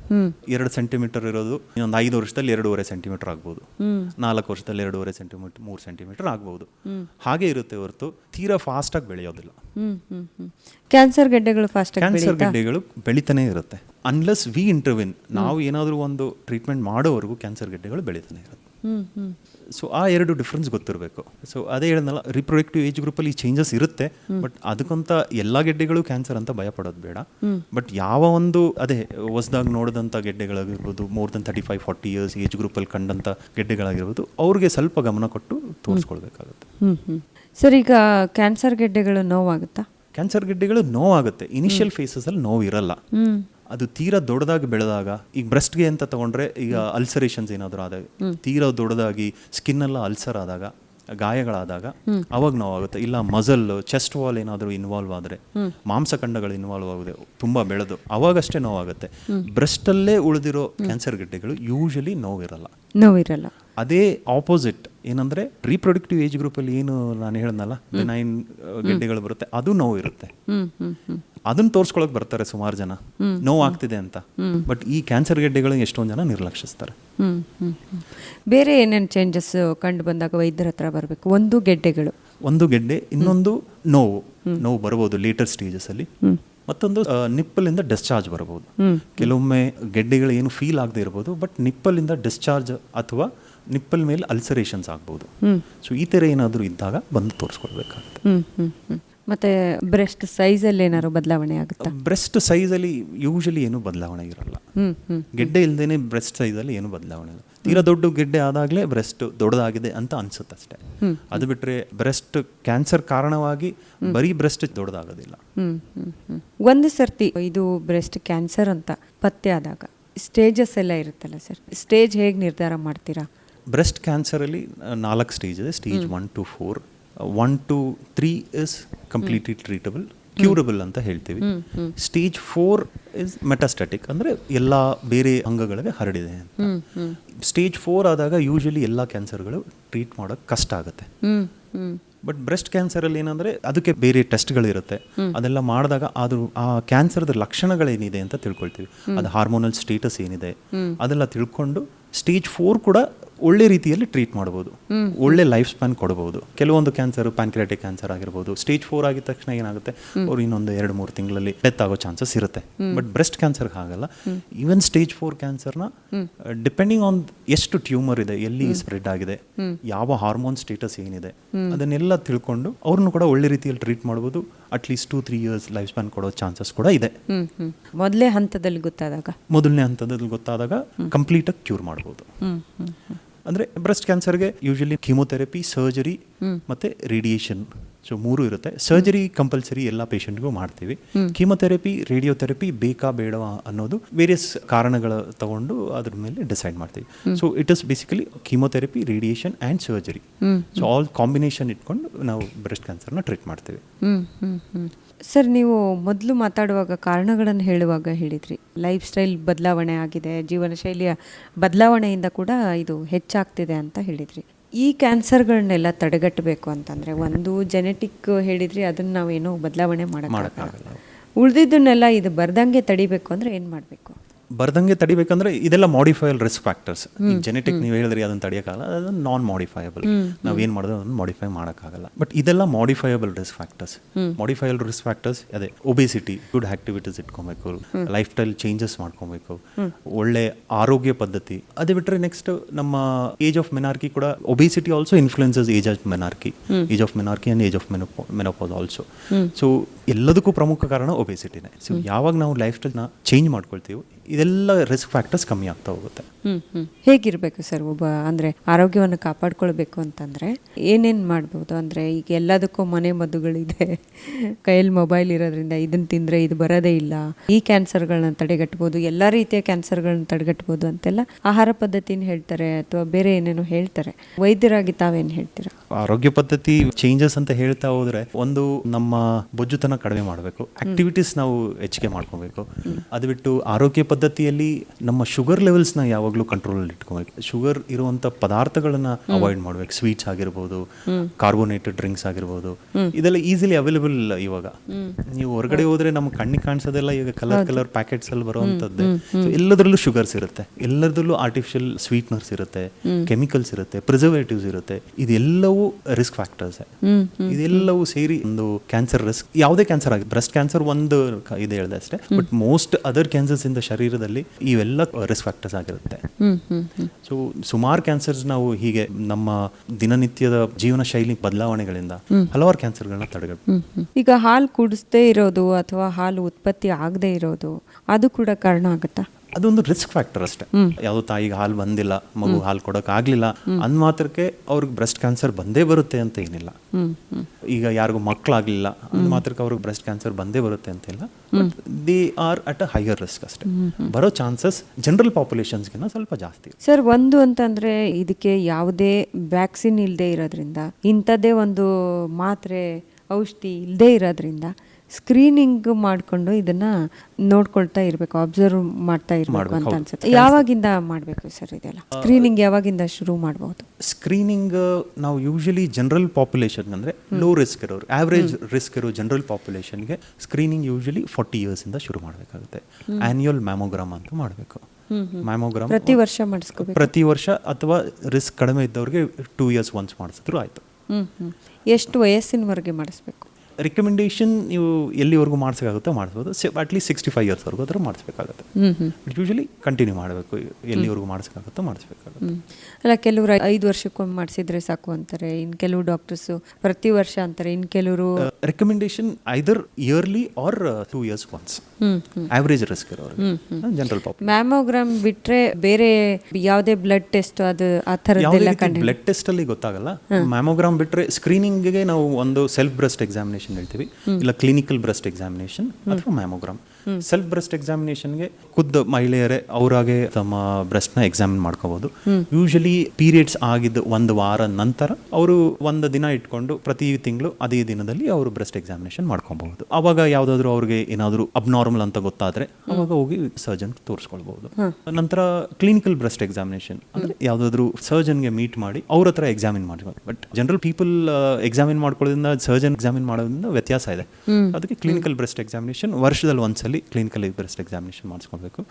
ಎರಡು ಸೆಂಟಿಮೀಟರ್ ಇರೋದು ಒಂದು ಐದು ವರ್ಷದಲ್ಲಿ ಎರಡೂವರೆ ಸೆಂಟಿಮೀಟರ್ ಆಗ್ಬೋದು. ನಾಲ್ಕು ವರ್ಷದಲ್ಲಿ ಎರಡೂವರೆ ಸೆಂಟಿಮೀಟರ್ ಮೂರು ಸೆಂಟಿಮೀಟರ್ ಆಗ್ಬೋದು. ಹಾಗೆ ಇರುತ್ತೆ ಹೊರತು ತೀರಾ ಫಾಸ್ಟ್ ಆಗಿ ಬೆಳೆಯೋದಿಲ್ಲ. ಕ್ಯಾನ್ಸರ್ ಗೆಡ್ಡೆಗಳು ಫಾಸ್ಟ್ ಕ್ಯಾನ್ಸರ್ ಗೆಡ್ಡೆಗಳು ಬೆಳಿತಾನೆ ಇರುತ್ತೆ. ಅನ್ಲೆಸ್ ವಿ ಇಂಟರ್ವಿನ್ ನಾವು ಏನಾದರೂ ಒಂದು ಟ್ರೀಟ್ಮೆಂಟ್ ಮಾಡೋವರೆಗೂ ಕ್ಯಾನ್ಸರ್ ಗೆಡ್ಡೆಗಳು ಬೆಳಿತಾನೆ ಇರುತ್ತೆ ಸೊ ಆ ಎರಡು ಡಿಫ್ರೆನ್ಸ್ ಗೊತ್ತಿರಬೇಕು. ಸೊ ಅದೇ ಹೇಳಿದ್ನಲ್ಲ ರಿಪ್ರೊಡಕ್ಟಿವ್ ಏಜ್ ಗ್ರೂಪಲ್ಲಿ ಈ ಚೇಂಜಸ್ ಇರುತ್ತೆ ಬಟ್ ಅದಕ್ಕಂತ ಎಲ್ಲ ಗೆಡ್ಡೆಗಳು ಕ್ಯಾನ್ಸರ್ ಅಂತ ಭಯ ಪಡೋದು ಬೇಡ ಬಟ್ ಯಾವ ಒಂದು ಅದೇ ಹೊಸದಾಗಿ ನೋಡಿದಂಥ ಗೆಡ್ಡೆಗಳಾಗಿರ್ಬೋದು more than thirty five forty years age ಗ್ರೂಪಲ್ಲಿ ಕಂಡಂಥ ಗೆಡ್ಡೆಗಳಾಗಿರ್ಬೋದು ಅವ್ರಿಗೆ ಸ್ವಲ್ಪ ಗಮನ ಕೊಟ್ಟು ತೋರಿಸ್ಕೊಳ್ಬೇಕಾಗುತ್ತೆ. ಸರ್ ಈಗ ಕ್ಯಾನ್ಸರ್ ಗೆಡ್ಡೆಗಳು ನೋವಾಗುತ್ತಾ? ಕ್ಯಾನ್ಸರ್ ಗೆಡ್ಡೆಗಳು ನೋವಾಗುತ್ತೆ. ಇನಿಷಿಯಲ್ ಫೇಸಸಲ್ಲಿ ನೋವು ಇರಲ್ಲ ಅದು ತೀರಾ ದೊಡ್ಡದಾಗಿ ಬೆಳೆದಾಗ ಈಗ ಬ್ರೆಸ್ಟ್ಗೆ ಅಂತ ತಗೊಂಡ್ರೆ ಈಗ ಅಲ್ಸರೇಷನ್ಸ್ ಏನಾದರೂ ಆದಾಗ ತೀರಾ ದೊಡ್ಡದಾಗಿ ಸ್ಕಿನ್ ಎಲ್ಲ ಅಲ್ಸರ್ ಆದಾಗ ಗಾಯಗಳಾದಾಗ ಅವಾಗ ನೋವಾಗುತ್ತೆ. ಇಲ್ಲ ಮಜಲ್ ಚೆಸ್ಟ್ ವಾಲ್ ಏನಾದರೂ ಇನ್ವಾಲ್ವ್ ಆದರೆ ಮಾಂಸಖಂಡಗಳು ಇನ್ವಾಲ್ವ್ ಆಗಿದೆ ತುಂಬಾ ಬೆಳೆದು ಅವಾಗಷ್ಟೇ ನೋವಾಗುತ್ತೆ. ಬ್ರೆಸ್ಟಲ್ಲೇ ಉಳಿದಿರೋ ಕ್ಯಾನ್ಸರ್ ಗಡ್ಡೆಗಳು ಯೂಶಲಿ ನೋವಿರಲ್ಲ. ನೋವಿರಲ್ಲ. ಅದೇ ಆಪೋಸಿಟ್ ಏನಂದ್ರೆ ರೀಪ್ರೊಡಕ್ಟಿವ್ ಏಜ್ ಗ್ರೂಪಲ್ಲಿ ಏನು ನಾನು ಹೇಳಿದ್ನಲ್ಲ ನೈನ್ ಗೆಡ್ಡೆಗಳು ಬರುತ್ತೆ ಅದು ನೋವು ಇರುತ್ತೆ. ಅದನ್ನ ತೋರಿಸ್ಕೊಳಕ್ ಬರ್ತಾರೆ ಸುಮಾರು ಜನ. ನೋವು ಆಗ್ತಿದೆ ಅಂತ. ಬಟ್ ಈ ಕ್ಯಾನ್ಸರ್ ಗೆಡ್ಡೆಗಳು ಎಷ್ಟೊಂದು ಜನ ನಿರ್ಲಕ್ಷಿಸ್ತಾರೆ. ಬೇರೆ ಏನೇನು ಚೇಂಜಸ್ ಕಂಡು ಬಂದಾಗ ವೈದ್ಯರ ಹತ್ರ ಬರಬೇಕು? ಒಂದು ಗೆಡ್ಡೆಗಳು. ಒಂದು ಗೆಡ್ಡೆ ಇನ್ನೊಂದು ನೋವು. ನೋವು ಬರಬಹುದು ಲೇಟರ್ ಸ್ಟೇಜಸ್ ಅಲ್ಲಿ. ಮತ್ತೊಂದು ನಿಪ್ಪಲಿಂದ ಡಿಸ್ಚಾರ್ಜ್ ಬರಬಹುದು ಕೆಲವೊಮ್ಮೆ ಗೆಡ್ಡೆಗಳು ಏನು ಫೀಲ್ ಆಗದೆ ಇರಬಹುದು ಬಟ್ ನಿಪ್ಪಲಿಂದ ಡಿಸ್ಚಾರ್ಜ್ ಅಥವಾ ನಿಪ್ಪಲ್ ಮೇಲೆ ಅಲ್ಸರೇಷನ್ಸ್ ಆಗ್ಬೋದು. ಸೊ ಈ ಥರ ಏನಾದರೂ ಇದ್ದಾಗ ಬಂದು ತೋರಿಸ್ಕೊಳ್ಬೇಕಾಗುತ್ತೆ. ಮತ್ತೆ ಬ್ರೆಸ್ಟ್ ಸೈಜಲ್ಲಿ ಏನಾದ್ರು ಬದಲಾವಣೆ ಆಗುತ್ತಾ? ಬ್ರೆಸ್ಟ್ ಸೈಜಲ್ಲಿ ಯೂಶಲಿ ಏನು ಬದಲಾವಣೆ ಇರಲ್ಲ. ಗೆಡ್ಡೆ ಇಲ್ದೇನೆ ಬ್ರೆಸ್ಟ್ ಸೈಜಲ್ಲಿ ಏನು ಬದಲಾವಣೆ ಇಲ್ಲ. ತೀರಾ ದೊಡ್ಡ ಗೆಡ್ಡೆ ಆದಾಗಲೇ ಬ್ರೆಸ್ಟ್ ದೊಡ್ಡದಾಗಿದೆ ಅಂತ ಅನ್ಸುತ್ತೆ ಅಷ್ಟೇ ಅದು ಬಿಟ್ಟರೆ ಬ್ರೆಸ್ಟ್ ಕ್ಯಾನ್ಸರ್ ಕಾರಣವಾಗಿ ಬರೀ ಬ್ರೆಸ್ಟ್ ದೊಡ್ಡದಾಗೋದಿಲ್ಲ. ಒಂದು ಸರ್ತಿ ಇದು ಬ್ರೆಸ್ಟ್ ಕ್ಯಾನ್ಸರ್ ಅಂತ ಪತ್ತೆ ಆದಾಗ ಸ್ಟೇಜಸ್ ಎಲ್ಲ ಇರುತ್ತಲ್ಲ ಸರ್? ಸ್ಟೇಜ್ ಹೇಗೆ ನಿರ್ಧಾರ ಮಾಡ್ತೀರಾ? ಬ್ರೆಸ್ಟ್ ಕ್ಯಾನ್ಸರಲ್ಲಿ ನಾಲ್ಕು ಸ್ಟೇಜ್ ಇದೆ. Stage one two four one two three is completely treatable curable ಅಂತ ಹೇಳ್ತೀವಿ. ಸ್ಟೇಜ್ ಫೋರ್ ಇಸ್ ಮೆಟಾಸ್ಟಾಟಿಕ್ ಅಂದರೆ ಎಲ್ಲ ಬೇರೆ ಅಂಗಗಳಿಗೆ ಹರಡಿದೆ ಅಂತ. ಸ್ಟೇಜ್ ಫೋರ್ ಆದಾಗ ಯೂಶಲಿ ಎಲ್ಲ ಕ್ಯಾನ್ಸರ್ಗಳು ಟ್ರೀಟ್ ಮಾಡೋಕ್ಕೆ ಕಷ್ಟ ಆಗುತ್ತೆ. ಬಟ್ ಬ್ರೆಸ್ಟ್ ಕ್ಯಾನ್ಸರಲ್ಲಿ ಏನಂದರೆ ಅದಕ್ಕೆ ಬೇರೆ ಟೆಸ್ಟ್ಗಳಿರುತ್ತೆ ಅದೆಲ್ಲ ಮಾಡಿದಾಗ ಅದು ಆ ಕ್ಯಾನ್ಸರ್ದ ಲಕ್ಷಣಗಳೇನಿದೆ ಅಂತ ತಿಳ್ಕೊಳ್ತೀವಿ. ಅದು ಹಾರ್ಮೋನಲ್ ಸ್ಟೇಟಸ್ ಏನಿದೆ. ಅದೆಲ್ಲ ತಿಳ್ಕೊಂಡು ಸ್ಟೇಜ್ ಫೋರ್ ಕೂಡ ಒಳ್ಳೆ ರೀತಿಯಲ್ಲಿ ಟ್ರೀಟ್ ಮಾಡ್ಬೋದು. ಒಳ್ಳೆ ಲೈಫ್ ಸ್ಪ್ಯಾನ್ ಕೊಡಬಹುದು ಕೆಲವೊಂದು ಕ್ಯಾನ್ಸರ್ ಪ್ಯಾನ್ಕ್ರಿಯಾಟಿಕ್ ಕ್ಯಾನ್ಸರ್ ಆಗಿರ್ಬೋದು. ಸ್ಟೇಜ್ ಫೋರ್ ಆಗಿದ ತಕ್ಷಣ ಏನಾಗುತ್ತೆ? ಅವ್ರು ಇನ್ನೊಂದು ಎರಡು ಮೂರು ತಿಂಗಳಲ್ಲಿ ಡೆತ್ ಆಗೋ ಚಾನ್ಸಸ್ ಇರುತ್ತೆ. ಬಟ್ ಬ್ರೆಸ್ಟ್ ಕ್ಯಾನ್ಸರ್ ಆಗಲ್ಲ ಈವನ್ ಸ್ಟೇಜ್ ಫೋರ್ ಕ್ಯಾನ್ಸರ್ನ ಡಿಪೆಂಡಿಂಗ್ ಆನ್ ಎಷ್ಟು ಟ್ಯೂಮರ್ ಇದೆ ಎಲ್ಲಿ ಸ್ಪ್ರೆಡ್ ಆಗಿದೆ ಯಾವ ಹಾರ್ಮೋನ್ ಸ್ಟೇಟಸ್ ಏನಿದೆ ಅದನ್ನೆಲ್ಲ ತಿಳ್ಕೊಂಡು ಅವ್ರನ್ನು ಕೂಡ ಒಳ್ಳೆ ರೀತಿಯಲ್ಲಿ ಟ್ರೀಟ್ ಮಾಡ್ಬೋದು. At least two three years life span ಕೊಡೋ ಚಾನ್ಸಸ್ ಕೂಡ ಇದೆ. ಹ್ಮ್ ಹ್ಮ್. ಮೊದಲೇ ಹಂತದಲ್ಲಿ ಗೊತ್ತಾದಾಗ? ಮೊದಲನೇ ಹಂತದಲ್ಲಿ ಗೊತ್ತಾದಾಗ ಕಂಪ್ಲೀಟಾಗಿ ಕ್ಯೂರ್ ಮಾಡ್ಬೋದು. ಹ್ಮ್ ಹ್ಮ್ ಹ್ಮ್. ಅಂದರೆ ಬ್ರೆಸ್ಟ್ ಕ್ಯಾನ್ಸರ್ಗೆ ಯೂಶಲಿ ಕೀಮೊಥೆರಪಿ ಸರ್ಜರಿ ಮತ್ತು ರೇಡಿಯೇಷನ್ ಸೊ ಮೂರು ಇರುತ್ತೆ. ಸರ್ಜರಿ ಕಂಪಲ್ಸರಿ ಎಲ್ಲ ಪೇಷಂಟ್ಗೂ ಮಾಡ್ತೀವಿ. ಕೀಮೋಥೆರಪಿ ರೇಡಿಯೋಥೆರಪಿ ಬೇಕಾ ಬೇಡವಾ ಅನ್ನೋದು ವೇರಿಯಸ್ ಕಾರಣಗಳ ತಗೊಂಡು ಅದ್ರ ಮೇಲೆ ಡಿಸೈಡ್ ಮಾಡ್ತೀವಿ. So it is basically chemotherapy radiation and surgery so all combination ಇಟ್ಕೊಂಡು ನಾವು ಬ್ರೆಸ್ಟ್ ಕ್ಯಾನ್ಸರ್ನ ಟ್ರೀಟ್ ಮಾಡ್ತೀವಿ. ಸರ್ ನೀವು ಮೊದಲು ಮಾತಾಡುವಾಗ ಕಾರಣಗಳನ್ನು ಹೇಳುವಾಗ ಹೇಳಿದ್ರಿ. ಲೈಫ್ ಸ್ಟೈಲ್ ಬದಲಾವಣೆ ಆಗಿದೆ ಜೀವನ ಶೈಲಿಯ ಬದಲಾವಣೆಯಿಂದ ಕೂಡ ಇದು ಹೆಚ್ಚಾಗ್ತಿದೆ ಅಂತ ಹೇಳಿದ್ರಿ. ಈ ಕ್ಯಾನ್ಸರ್ಗಳನ್ನೆಲ್ಲ ತಡೆಗಟ್ಟಬೇಕು ಅಂತಂದ್ರೆ ಒಂದು ಜೆನೆಟಿಕ್ ಹೇಳಿದ್ರಿ ಅದನ್ನ ನಾವೇನೋ ಬದಲಾವಣೆ ಮಾಡೋಕ್ಕಾಗಲ್ಲ. ಉಳಿದಿದ್ದನ್ನೆಲ್ಲ ಇದು ಬರ್ದಂಗೆ ತಡಿಬೇಕು ಅಂದ್ರೆ ಏನು ಮಾಡಬೇಕು? ಬರ್ದಂಗೆ ತಡಿಬೇಕಂದ್ರೆ ಇದೆಲ್ಲ ಮಾಡಿಫೈಯಲ್ ರಿಸ್ಕ್ ಫ್ಯಾಕ್ಟರ್ಸ್ ಈಗ ಜೆನೆಟಿಕ್ ನೀವು ಹೇಳಿದ್ರಿ ಅದನ್ನ ತಡೆಯೋಕ್ಕಾಗಲ್ಲ ಅದನ್ನು ನಾನ್ ಮಾಡಿಫೈಯಬಲ್ ನಾವು ಏನು ಮಾಡಿದ್ರೆ ಅದನ್ನು ಮಾಡಿಫೈ ಮಾಡೋಕ್ಕಾಗಲ್ಲ. ಬಟ್ ಇದೆಲ್ಲ modifiable risk factors modifiable risk factors ಅದೇ ಒಬೆಸಿಟಿ ಗುಡ್ ಆಕ್ಟಿವಿಟೀಸ್ ಇಟ್ಕೊಬೇಕು ಲೈಫ್ ಸ್ಟೈಲ್ ಚೇಂಜಸ್ ಮಾಡ್ಕೊಬೇಕು ಒಳ್ಳೆ ಆರೋಗ್ಯ ಪದ್ಧತಿ. ಅದೇ ಬಿಟ್ಟರೆ ನೆಕ್ಸ್ಟ್ ನಮ್ಮ ಏಜ್ ಆಫ್ ಮೆನಾರ್ಕಿ ಕೂಡ obesity also influences age of menarche age of menarche and age of menopause also so ಎಲ್ಲದಕ್ಕೂ ಪ್ರಮುಖ ಕಾರಣ ಒಬೆಸಿಟಿನೇ ಸೊ ಯಾವಾಗ ನಾವು ಲೈಫ್ ಸ್ಟೈಲ್ನ ಚೇಂಜ್ ಮಾಡ್ಕೊಳ್ತೀವಿ ಇದೆಲ್ಲ ರಿಸ್ಕ್ ಫ್ಯಾಕ್ಟರ್ಸ್ ಕಮ್ಮಿ ಆಗ್ತಾ ಹೋಗುತ್ತೆ. ಹೇಗಿರ್ಬೇಕು ಸರ್ ಒಬ್ಬ ಅಂದ್ರೆ ಆರೋಗ್ಯವನ್ನು ಕಾಪಾಡ್ಕೊಳ್ಬೇಕು ಅಂತಂದ್ರೆ ಏನೇನ್ ಮಾಡ್ಬೋದು? ಅಂದ್ರೆ ಈಗ ಎಲ್ಲದಕ್ಕೂ ಮನೆ ಮದ್ದುಗಳಿದೆ. ಕೈಯಲ್ಲಿ ಮೊಬೈಲ್ ಇರೋದ್ರಿಂದ ಇದನ್ನ ತಿಂದ್ರೆ ಇದು ಬರೋದೇ ಇಲ್ಲ. ಈ ಕ್ಯಾನ್ಸರ್ಗಳನ್ನ ತಡೆಗಟ್ಬೋದು ಎಲ್ಲಾ ರೀತಿಯ ಕ್ಯಾನ್ಸರ್ಗಳನ್ನ ತಡೆಗಟ್ಬೋದು ಅಂತೆಲ್ಲ ಆಹಾರ ಪದ್ಧತಿನ ಹೇಳ್ತಾರೆ ಅಥವಾ ಬೇರೆ ಏನೇನೋ ಹೇಳ್ತಾರೆ. ವೈದ್ಯರಾಗಿ ತಾವೇನ್ ಹೇಳ್ತೀರಾ? ಆರೋಗ್ಯ ಪದ್ಧತಿ ಚೇಂಜಸ್ ಅಂತ ಹೇಳ್ತಾ ಹೋದ್ರೆ ಒಂದು ನಮ್ಮ ಬೊಜ್ಜುತನ ಕಡಿಮೆ ಮಾಡಬೇಕು. ಆಕ್ಟಿವಿಟೀಸ್ ನಾವು ಹೆಚ್ಚಿಗೆ ಮಾಡ್ಕೋಬೇಕು. ಅದು ಬಿಟ್ಟು ಆರೋಗ್ಯ ಪದ್ಧತಿಯಲ್ಲಿ ನಮ್ಮ ಶುಗರ್ ಲೆವೆಲ್ಸ್ನ ಯಾವಾಗಲೂ ಕಂಟ್ರೋಲ್ ಇಟ್ಕೋಬೇಕು ಶುಗರ್ ಇರುವಂತ ಪದಾರ್ಥಗಳನ್ನ ಅವಾಯ್ಡ್ ಮಾಡ್ಬೇಕು ಸ್ವೀಟ್ಸ್ ಆಗಿರ್ಬೋದು ಕಾರ್ಬೋನೇಟೆಡ್ ಡ್ರಿಂಕ್ಸ್ ಆಗಿರ್ಬೋದು ಇದೆಲ್ಲ ಈಸಿಲಿ ಅವೈಲೇಬಲ್ ಇವಾಗ. ನೀವು ಹೊರಗಡೆ ಹೋದ್ರೆ ನಮ್ಮ ಕಣ್ಣಿಗೆ ಕಾಣಿಸೋದೆಲ್ಲ ಈಗ ಕಲರ್ ಕಲರ್ ಪ್ಯಾಕೆಟ್ಸ್ ಅಲ್ಲಿ ಬರುವಂತದ್ದು So ಎಲ್ಲದರಲ್ಲೂ ಶುಗರ್ಸ್ ಇರುತ್ತೆ. ಎಲ್ಲದರಲ್ಲೂ ಆರ್ಟಿಫಿಷಿಯಲ್ ಸ್ವೀಟ್ನರ್ಸ್ ಇರುತ್ತೆ. ಕೆಮಿಕಲ್ಸ್ ಇರುತ್ತೆ. ಪ್ರಿಸರ್ವೇಟಿವ್ಸ್ ಇರುತ್ತೆ. ಇದೆಲ್ಲವೂ ರಿಸ್ಕ್ ಫ್ಯಾಕ್ಟರ್ಸ್ ಇದೆಲ್ಲವೂ ಸೇರಿ ಒಂದು ಕ್ಯಾನ್ಸರ್ ರಿಸ್ಕ್ ಯಾವುದೇ ಕ್ಯಾನ್ಸರ್ ಆಗಿದೆ ಬ್ರೆಸ್ಟ್ ಕ್ಯಾನ್ಸರ್ ಒಂದು ಇದೆ ಹೇಳಿದೆ ಅಷ್ಟೇ. ಬಟ್ ಮೋಸ್ಟ್ ಅದರ್ ಕ್ಯಾನ್ಸರ್ಸ್ ಇಂದ ಶರೀರದಲ್ಲಿ ಇವೆಲ್ಲ ರಿಸ್ಕ್ ಫ್ಯಾಕ್ಟರ್ಸ್ ಆಗಿರುತ್ತೆ. ಸೊ ಸುಮಾರು ಕ್ಯಾನ್ಸರ್ಸ್ ನಾವು ಹೀಗೆ ನಮ್ಮ ದಿನನಿತ್ಯದ ಜೀವನ ಶೈಲಿ ಬದಲಾವಣೆಗಳಿಂದ ಹಲವಾರು ಕ್ಯಾನ್ಸರ್ಗಳನ್ನ ತಡೆಗಟ್ಟ. ಈಗ ಹಾಲು ಕುಡಿಸದೇ ಇರೋದು ಅಥವಾ ಹಾಲು ಉತ್ಪತ್ತಿ ಆಗದೆ ಇರೋದು ಅದು ಕೂಡ ಕಾರಣ ಆಗುತ್ತಾ? ಅದೊಂದು ರಿಸ್ಕ್ ಫ್ಯಾಕ್ಟರ್ ಅಷ್ಟೇ. ಯಾವುದೋ ತಾಯಿಗೆ ಹಾಲು ಬಂದಿಲ್ಲ ಮಗು ಹಾಲು ಕೊಡಕ್ ಆಗ್ಲಿಲ್ಲ ಅಂದ್ ಮಾತ್ರಕ್ಕೆ ಅವ್ರಿಗೆ ಬ್ರೆಸ್ಟ್ ಕ್ಯಾನ್ಸರ್ ಬಂದೇ ಬರುತ್ತೆ ಅಂತ ಏನಿಲ್ಲ. ಈಗ ಯಾರಿಗೂ ಮಕ್ಕಳಾಗ್ಲಿಲ್ಲ ಅಂದ್ ಮಾತ್ರಕ್ಕೆ ಅವ್ರಿಗೆ ಬ್ರೆಸ್ಟ್ ಕ್ಯಾನ್ಸರ್ ಬಂದೇ ಬರುತ್ತೆ ಅಂತ ಇಲ್ಲ. They are at a higher risk ಅಷ್ಟೇ. ಬರೋ ಚಾನ್ಸಸ್ ಜನರಲ್ ಪಾಪ್ಯುಲೇಷನ್ಸ್ಗಿಂತ ಸ್ವಲ್ಪ ಜಾಸ್ತಿ. ಸರ್ ಒಂದು ಅಂತಂದ್ರೆ ಇದಕ್ಕೆ ಯಾವುದೇ ವ್ಯಾಕ್ಸಿನ್ ಇಲ್ಲದೆ ಇರೋದ್ರಿಂದ ಇಂಥದ್ದೇ ಒಂದು ಮಾತ್ರೆ ಔಷಧಿ ಇಲ್ಲದೆ ಇರೋದ್ರಿಂದ ಸ್ಕ್ರೀನಿಂಗ್ ಮಾಡಿಕೊಂಡು ಇದನ್ನ ನೋಡ್ಕೊಳ್ತಾ ಇರಬೇಕು ಅಬ್ಸರ್ವ್ ಮಾಡ್ತಾ ಇರಬೇಕು ಅಂತ ಅನ್ಸುತ್ತೆ. ಯಾವಾಗಿಂದ ಮಾಡಬೇಕು ಸರ್ ಇದೆಲ್ಲ? ಸ್ಕ್ರೀನಿಂಗ್ ಯಾವಾಗಿಂದ ಶುರು ಮಾಡಬಹುದು ಸ್ಕ್ರೀನಿಂಗ್ ನಾವು ಯೂಶಲಿ ಜನರಲ್ ಪಾಪ್ಯುಲೇಷನ್ ಅಂದ್ರೆ ಲೋ ರಿಸ್ಕ್ ಇರೋರು. ಆವ್ರೇಜ್ ರಿಸ್ಕ್ ಇರೋ ಜನರಲ್ ಪಾಪ್ಯುಲೇಷನ್ಗೆ ಸ್ಕ್ರೀನಿಂಗ್ ಯೂಶಲಿ ಫಾರ್ಟಿ ಇಯರ್ಸ್ ಇಂದ ಶುರು ಮಾಡಬೇಕಾಗುತ್ತೆ. ಆನ್ಯುಯಲ್ ಮ್ಯಾಮೋಗ್ರಾಮ್ ಅಂತ ಮಾಡಬೇಕು. ಮ್ಯಾಮೋಗ್ರಾಮ್ ಪ್ರತಿ ವರ್ಷ ಮಾಡಿಸ್ಕೋಬೇಕು? ಪ್ರತಿ ವರ್ಷ ಅಥವಾ ರಿಸ್ಕ್ ಕಡಿಮೆ ಇದ್ದವ್ರಿಗೆ ಟೂ ಇಯರ್ಸ್ ಒನ್ಸ್ ಮಾಡಿಸಿದ್ರು ಆಯ್ತು. ಎಷ್ಟು ವಯಸ್ಸಿನವರೆಗೆ ಮಾಡಿಸ್ಬೇಕು? ರಿಕಮೆಂಡೇಶನ್ ನೀವು ಎಲ್ಲಿವರೆಗೂ ಮಾಡಿಸೋಕ್ಕಾಗುತ್ತೋ ಮಾಡಿಸ್ಬೋದು. ಅಟ್ಲೀಸ್ಟ್ ಸಿಕ್ಸ್ಟಿ ಫೈವ್ ಇಯರ್ಸ್ವರೆಗೂ ಆದರೂ ಮಾಡಿಸ್ಬೇಕಾಗುತ್ತೆ. ಬಟ್ ಯೂಶಲಿ ಕಂಟಿನ್ಯೂ ಮಾಡಬೇಕು. ಎಲ್ಲಿವರೆಗೂ ಮಾಡಿಸೋಕ್ಕಾಗುತ್ತೋ ಮಾಡಿಸ್ಬೇಕಾಗುತ್ತೆ. ಅಲ್ಲ ಕೆಲವರು ಐದು ವರ್ಷಕ್ಕೊಮ್ಮೆ ಮಾಡಿಸಿದ್ರೆ ಸಾಕು ಅಂತಾರೆ. ಇನ್ನು ಕೆಲವು ಡಾಕ್ಟರ್ಸು ಪ್ರತಿ ವರ್ಷ ಅಂತಾರೆ. ಇನ್ನು ಕೆಲವರು recommendation either yearly or two years once average risk ಇರೋರು ಜನರಲ್ ಪಾಪ್ ಮ್ಯಾಮೋಗ್ರಾಮ್ ಬಿಟ್ಟರೆ ಬೇರೆ ಯಾವುದೇ ಬ್ಲಡ್ ಟೆಸ್ಟ್ ಅದು ಆ ಥರದ್ದೆಲ್ಲ ಬ್ಲಡ್ ಟೆಸ್ಟ್ ಅಲ್ಲಿ ಗೊತ್ತಾಗಲ್ಲ. ಮ್ಯಾಮೋಗ್ರಾಮ್ ಬಿಟ್ಟರೆ ಸ್ಕ್ರೀನಿಂಗ್ಗೆ ನಾವು ಒಂದು ಸೆಲ್ಫ್ ಬ್ರೆಸ್ಟ್ ಎಕ್ಸಾಮಿನೇಷನ್ ಹೇಳ್ತೀವಿ. ಇಲ್ಲ ಕ್ಲಿನಿಕಲ್ ಬ್ರೆಸ್ಟ್ ಎಕ್ಸಾಮಿನೇಷನ್ ಅಥವಾ ಮ್ಯಾಮೋಗ್ರಾಮ್ ಸೆಲ್ಫ್ ಬ್ರೆಸ್ಟ್ ಎಕ್ಸಾಮಿನೇಷನ್ಗೆ ಖುದ್ದು ಮಹಿಳೆಯರೇ ಅವರಾಗೆ ತಮ್ಮ ಬ್ರೆಸ್ಟ್ನ ಎಕ್ಸಾಮಿನ್ ಮಾಡ್ಕೋಬಹುದು ಯೂಶಲಿ ಪೀರಿಯಡ್ಸ್ ಆಗಿದ್ದ ಒಂದು ವಾರ ನಂತರ ಅವರು ಒಂದು ದಿನ ಇಟ್ಕೊಂಡು ಪ್ರತಿ ತಿಂಗಳು ಅದೇ ದಿನದಲ್ಲಿ ಅವರು ಬ್ರೆಸ್ಟ್ ಎಕ್ಸಾಮಿನೇಷನ್ ಮಾಡ್ಕೊಬಹುದು. ಅವಾಗ ಯಾವುದಾದ್ರೂ ಅವ್ರಿಗೆ ಏನಾದರೂ ಅಬ್ನಾರ್ಮಲ್ ಅಂತ ಗೊತ್ತಾದ್ರೆ ಅವಾಗ ಹೋಗಿ ಸರ್ಜನ್ ತೋರಿಸ್ಕೊಳ್ಬಹುದು. ನಂತರ ಕ್ಲಿನಿಕಲ್ ಬ್ರೆಸ್ಟ್ ಎಕ್ಸಾಮಿನೇಷನ್ ಅಂದ್ರೆ ಸರ್ಜನ್ ಸರ್ಜನ್ಗೆ ಮೀಟ್ ಮಾಡಿ ಅವ್ರ ಹತ್ರ ಎಕ್ಸಾಮಿನ್ ಮಾಡ್ಬೋದು ಬಟ್ ಜನರಲ್ ಪೀಪಲ್ ಎಕ್ಸಾಮಿನ್ ಮಾಡ್ಕೊಳ್ಳೋದ್ರಿಂದ ಸರ್ಜನ್ ಎಕ್ಸಾಮಿನ್ ಮಾಡೋದ್ರಿಂದ ವ್ಯತ್ಯಾಸ ಇದೆ. ಅದಕ್ಕೆ ಕ್ಲಿನಿಕಲ್ ಬ್ರೆಸ್ಟ್ ಎಕ್ಸಾಮಿನೇಷನ್ ವರ್ಷದಲ್ಲಿ ಒಂದ್ಸಲಿ ಕ್ಲಿನಿಕಲ್ ಬ್ರೆಸ್ಟ್ ಎಕ್ಸಾಮಿನೇಷನ್ ಮಾಡಿಸ್ಕೊಳ್ಬೇಕು.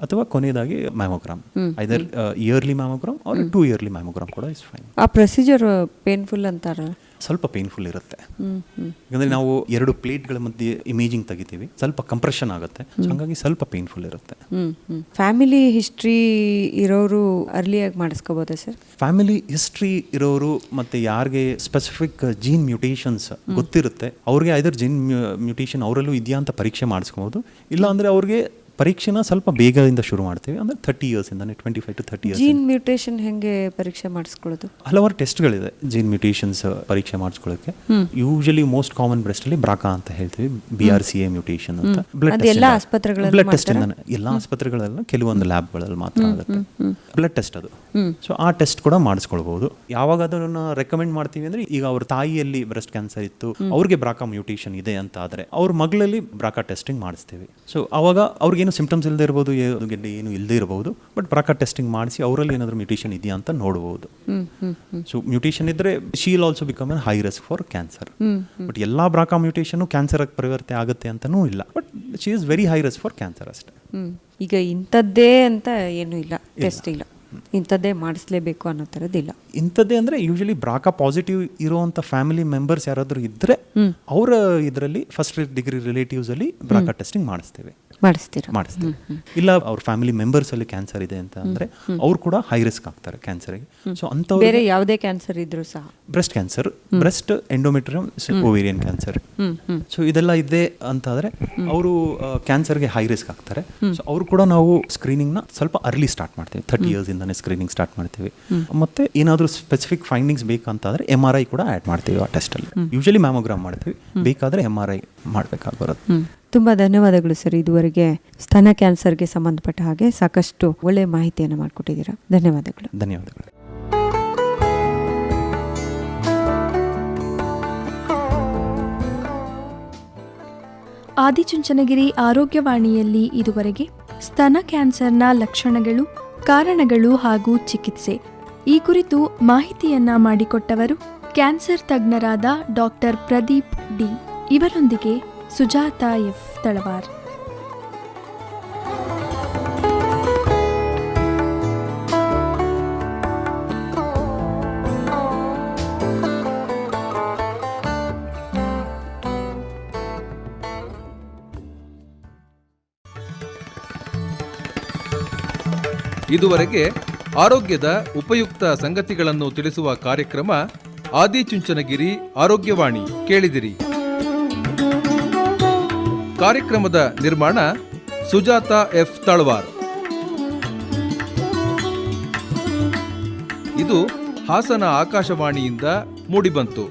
ಅಥವಾ ಕೊನೆಯದಾಗಿ mammogram either yearly mammogram or two yearly mammogram ಕೂಡ ಇಸ್ ಫೈನ್ ಆ ಪ್ರೊಸೀಜರ್ ಪೇನ್ಫುಲ್ ಅಂತಾರ? ಸ್ವಲ್ಪ ಪೇನ್ಫುಲ್ ಇರುತ್ತೆ. ಯಾಕಂದ್ರೆ ನಾವು ಎರಡು ಪ್ಲೇಟ್ಗಳ ಮಧ್ಯೆ ಇಮೇಜಿಂಗ್ ತೆಗಿತೀವಿ. ಸ್ವಲ್ಪ ಕಂಪ್ರೆಷನ್ ಆಗುತ್ತೆ. ಹಾಗಾಗಿ ಸ್ವಲ್ಪ ಪೇನ್ಫುಲ್ ಇರುತ್ತೆ. ಫ್ಯಾಮಿಲಿ ಹಿಸ್ಟ್ರಿ ಇರೋರು ಅರ್ಲಿಯಾಗಿ ಮಾಡಿಸ್ಕೋಬೋದಾ ಸರ್ ಫ್ಯಾಮಿಲಿ ಹಿಸ್ಟ್ರಿ ಇರೋರು ಮತ್ತೆ ಯಾರಿಗೆ ಸ್ಪೆಸಿಫಿಕ್ ಜೀನ್ ಮ್ಯೂಟೇಷನ್ಸ್ ಗೊತ್ತಿರುತ್ತೆ ಅವ್ರಿಗೆ ಐದರ್ ಜೀನ್ ಮ್ಯೂಟೇಷನ್ ಅವರಲ್ಲೂ ಇದೆಯಾ ಅಂತ ಪರೀಕ್ಷೆ ಮಾಡಿಸ್ಕೋಬಹುದು ಇಲ್ಲ ಅಂದ್ರೆ ಅವ್ರಿಗೆ ಪರೀಕ್ಷೆನ ಸ್ವಲ್ಪ ಬೇಗದಿಂದ ಶುರು ಮಾಡ್ತೀವಿ. ಅಂದರೆ thirty ಇಯರ್ಸಿಂದಾನೆ twenty five to thirty years gene mutation ಹೆಂಗೆ ಪರೀಕ್ಷೆ ಮಾಡಿಸ್ಕೊಳ್ಳೋದು? ಹಲವಾರು ಟೆಸ್ಟ್ಗಳಿದೆ ಜೀನ್ ಮ್ಯೂಟೇಷನ್ಸ್ ಪರೀಕ್ಷೆ ಮಾಡಿಸ್ಕೊಳ್ಳೋಕೆ ಯೂಶಲಿ ಮೋಸ್ಟ್ ಕಾಮನ್ ಬ್ರೆಸ್ಟ್ ಅಲ್ಲಿ ಬ್ರಾಕಾ ಅಂತ ಹೇಳ್ತೀವಿ. B R C A mutation ಅಂತ. ಬ್ಲಡ್ ಎಲ್ಲ ಆಸ್ಪತ್ರೆಗಳಲ್ಲಿ ಬ್ಲಡ್ ಟೆಸ್ಟ್ ಎಲ್ಲ ಆಸ್ಪತ್ರೆಗಳಲ್ಲ ಕೆಲವೊಂದು ಲ್ಯಾಬ್ಗಳಲ್ಲಿ ಮಾತ್ರ ಆಗುತ್ತೆ. ಬ್ಲಡ್ ಟೆಸ್ಟ್ ಅದು. ಸೊ ಆ ಟೆಸ್ಟ್ ಕೂಡ ಮಾಡಿಸ್ಕೊಳ್ಬಹುದು ಯಾವಾಗ ಅದನ್ನ ರೆಕಮೆಂಡ್ ಮಾಡ್ತೀವಿ ಅಂದ್ರೆ ಈಗ ಅವ್ರ ತಾಯಿಯಲ್ಲಿ ಬ್ರೆಸ್ಟ್ ಕ್ಯಾನ್ಸರ್ ಇತ್ತು ಅವ್ರಿಗೆ ಬ್ರಾಕಾ ಮ್ಯೂಟೇಷನ್ ಇದೆ ಅಂತ ಆದ್ರೆ ಅವ್ರ ಮಗಳಲ್ಲಿ ಬ್ರಾಕಾ ಟೆಸ್ಟಿಂಗ್ ಮಾಡಿಸ್ತೀವಿ. ಸೊ ಅವಾಗ ಅವ್ರಿಗೇನು ಸಿಂಪ್ಟಮ್ಸ್ ಇಲ್ಲದೆ ಇರಬಹುದು ಏನು ಇಲ್ಲದೆ ಇರಬಹುದು ಬಟ್ ಬ್ರಾಕಾ ಟೆಸ್ಟಿಂಗ್ ಮಾಡಿಸಿ ಅವರಲ್ಲಿ ಏನಾದರೂ ಮ್ಯೂಟೇಷನ್ ಇದೆಯಾ ಅಂತ ನೋಡಬಹುದು ಸೊ ಮ್ಯೂಟೇಷನ್ ಇದ್ರೆ she'll also become an high risk for cancer but ಎಲ್ಲಾ ಬ್ರಾಕಾ ಮ್ಯೂಟೇಷನ್ ಕ್ಯಾನ್ಸರ್ ಪರಿವರ್ತನೆ ಆಗುತ್ತೆ ಅಂತನೂ ಇಲ್ಲ. But she is very high risk for cancer ಅಷ್ಟೇ. ಈಗ ಇಂಥದ್ದೇ ಅಂತ ಏನೂ ಇಲ್ಲ ಟೆಸ್ಟ್ ಇಲ್ಲ. ಇಂಥದ್ದೇ ಮಾಡಿಸ್ಲೇಬೇಕು ಅನ್ನೋ ಥರದ್ದಿಲ್ಲ ಇಂಥದ್ದೇ ಅಂದ್ರೆ ಯೂಶಲಿ ಬ್ರಾಕಾ ಪಾಸಿಟಿವ್ ಇರುವಂತ ಫ್ಯಾಮಿಲಿ ಮೆಂಬರ್ಸ್ ಯಾರಾದರೂ ಇದ್ದರೆ ಅವರ ಇದರಲ್ಲಿ ಫಸ್ಟ್ ಡಿಗ್ರಿ ರಿಲೇಟಿವ್ಸಲ್ಲಿ ಬ್ರಾಕಾ ಟೆಸ್ಟಿಂಗ್ ಮಾಡಿಸ್ತೇವೆ. ಮಾಡಿಸ್ತೀರಾ? ಮಾಡಿಸ್ತೀವಿ. ಇಲ್ಲ ಅವ್ರ ಫ್ಯಾಮಿಲಿ ಮೆಂಬರ್ಸ್ ಅಲ್ಲಿ ಕ್ಯಾನ್ಸರ್ ಇದೆ ಅಂತ ಅಂದ್ರೆ ಅವ್ರು ಕೂಡ ಹೈ ರಿಸ್ಕ್ ಆಗ್ತಾರೆ ಕ್ಯಾನ್ಸರ್ಗೆ ಸೊ ಅಂತ ಬೇರೆ ಯಾವುದೇ ಕ್ಯಾನ್ಸರ್ ಇದ್ರೂ ಸಹ. Breast cancer breast endometrium ovarian cancer so ಇದೆಲ್ಲ ಇದೆ ಅಂತ ಆದ್ರೆ ಅವರು ಕ್ಯಾನ್ಸರ್ಗೆ ಹೈ ರಿಸ್ಕ್ ಆಗ್ತಾರೆ. ಸೊ ಅವರು ಕೂಡ ನಾವು ಸ್ಕ್ರೀನಿಂಗ್ನ ಸ್ವಲ್ಪ ಅರ್ಲಿ ಸ್ಟಾರ್ಟ್ ಮಾಡ್ತೀವಿ. ಥರ್ಟಿ ಇಯರ್ಸ್ ಇಂದಾನೆ ಸ್ಕ್ರೀನಿಂಗ್ ಸ್ಟಾರ್ಟ್ ಮಾಡ್ತೀವಿ. ಮತ್ತೆ ಏನಾದರೂ ಸ್ಪೆಸಿಫಿಕ್ ಫೈಂಡಿಂಗ್ಸ್ ಬೇಕಂತಾದ್ರೆ ಎಂ ಆರ್ ಐ ಕೂಡ ಆಡ್ ಮಾಡ್ತೀವಿ ಆ ಟೆಸ್ಟ್ ಅಲ್ಲಿ. ಯೂಶಲಿ ಮ್ಯಾಮೋಗ್ರಾಮ್ ಮಾಡ್ತೀವಿ. ಬೇಕಾದ್ರೆ ಎಂ ಆರ್ ಐ ಮಾಡ್ಬೇಕಾಗಿ ಬರುತ್ತೆ. ತುಂಬಾ ಧನ್ಯವಾದಗಳು ಸರ್ ಇದುವರೆಗೆ ಸ್ತನ ಕ್ಯಾನ್ಸರ್ಗೆ ಸಂಬಂಧಪಟ್ಟ ಹಾಗೆ ಸಾಕಷ್ಟು ಒಳ್ಳೆಯ ಮಾಹಿತಿಯನ್ನು ಮಾಡಿಕೊಟ್ಟಿದ್ದೀರಾ. ಧನ್ಯವಾದಗಳು. ಧನ್ಯವಾದಗಳು. ಆದಿಚುಂಚನಗಿರಿ ಆರೋಗ್ಯವಾಣಿಯಲ್ಲಿ ಇದುವರೆಗೆ ಸ್ತನ ಕ್ಯಾನ್ಸರ್ನ ಲಕ್ಷಣಗಳು ಕಾರಣಗಳು ಹಾಗೂ ಚಿಕಿತ್ಸೆ. ಈ ಕುರಿತು ಮಾಹಿತಿಯನ್ನ ಮಾಡಿಕೊಟ್ಟವರು ಕ್ಯಾನ್ಸರ್ ತಜ್ಞರಾದ ಡಾಕ್ಟರ್ ಪ್ರದೀಪ್ ಡಿ. ಇವರೊಂದಿಗೆ ಸುಜಾತ ಎಫ್ ತಳವಾರ್. ಇದುವರೆಗೆ ಆರೋಗ್ಯದ ಉಪಯುಕ್ತ ಸಂಗತಿಗಳನ್ನು ತಿಳಿಸುವ ಕಾರ್ಯಕ್ರಮ ಆದಿಚುಂಚನಗಿರಿ ಆರೋಗ್ಯವಾಣಿ ಕೇಳಿದಿರಿ. ಕಾರ್ಯಕ್ರಮದ ನಿರ್ಮಾಣ ಸುಜಾತ ಎಫ್ ತಳವಾರ್. ಇದು ಹಾಸನ ಆಕಾಶವಾಣಿಯಿಂದ ಮೂಡಿಬಂತು.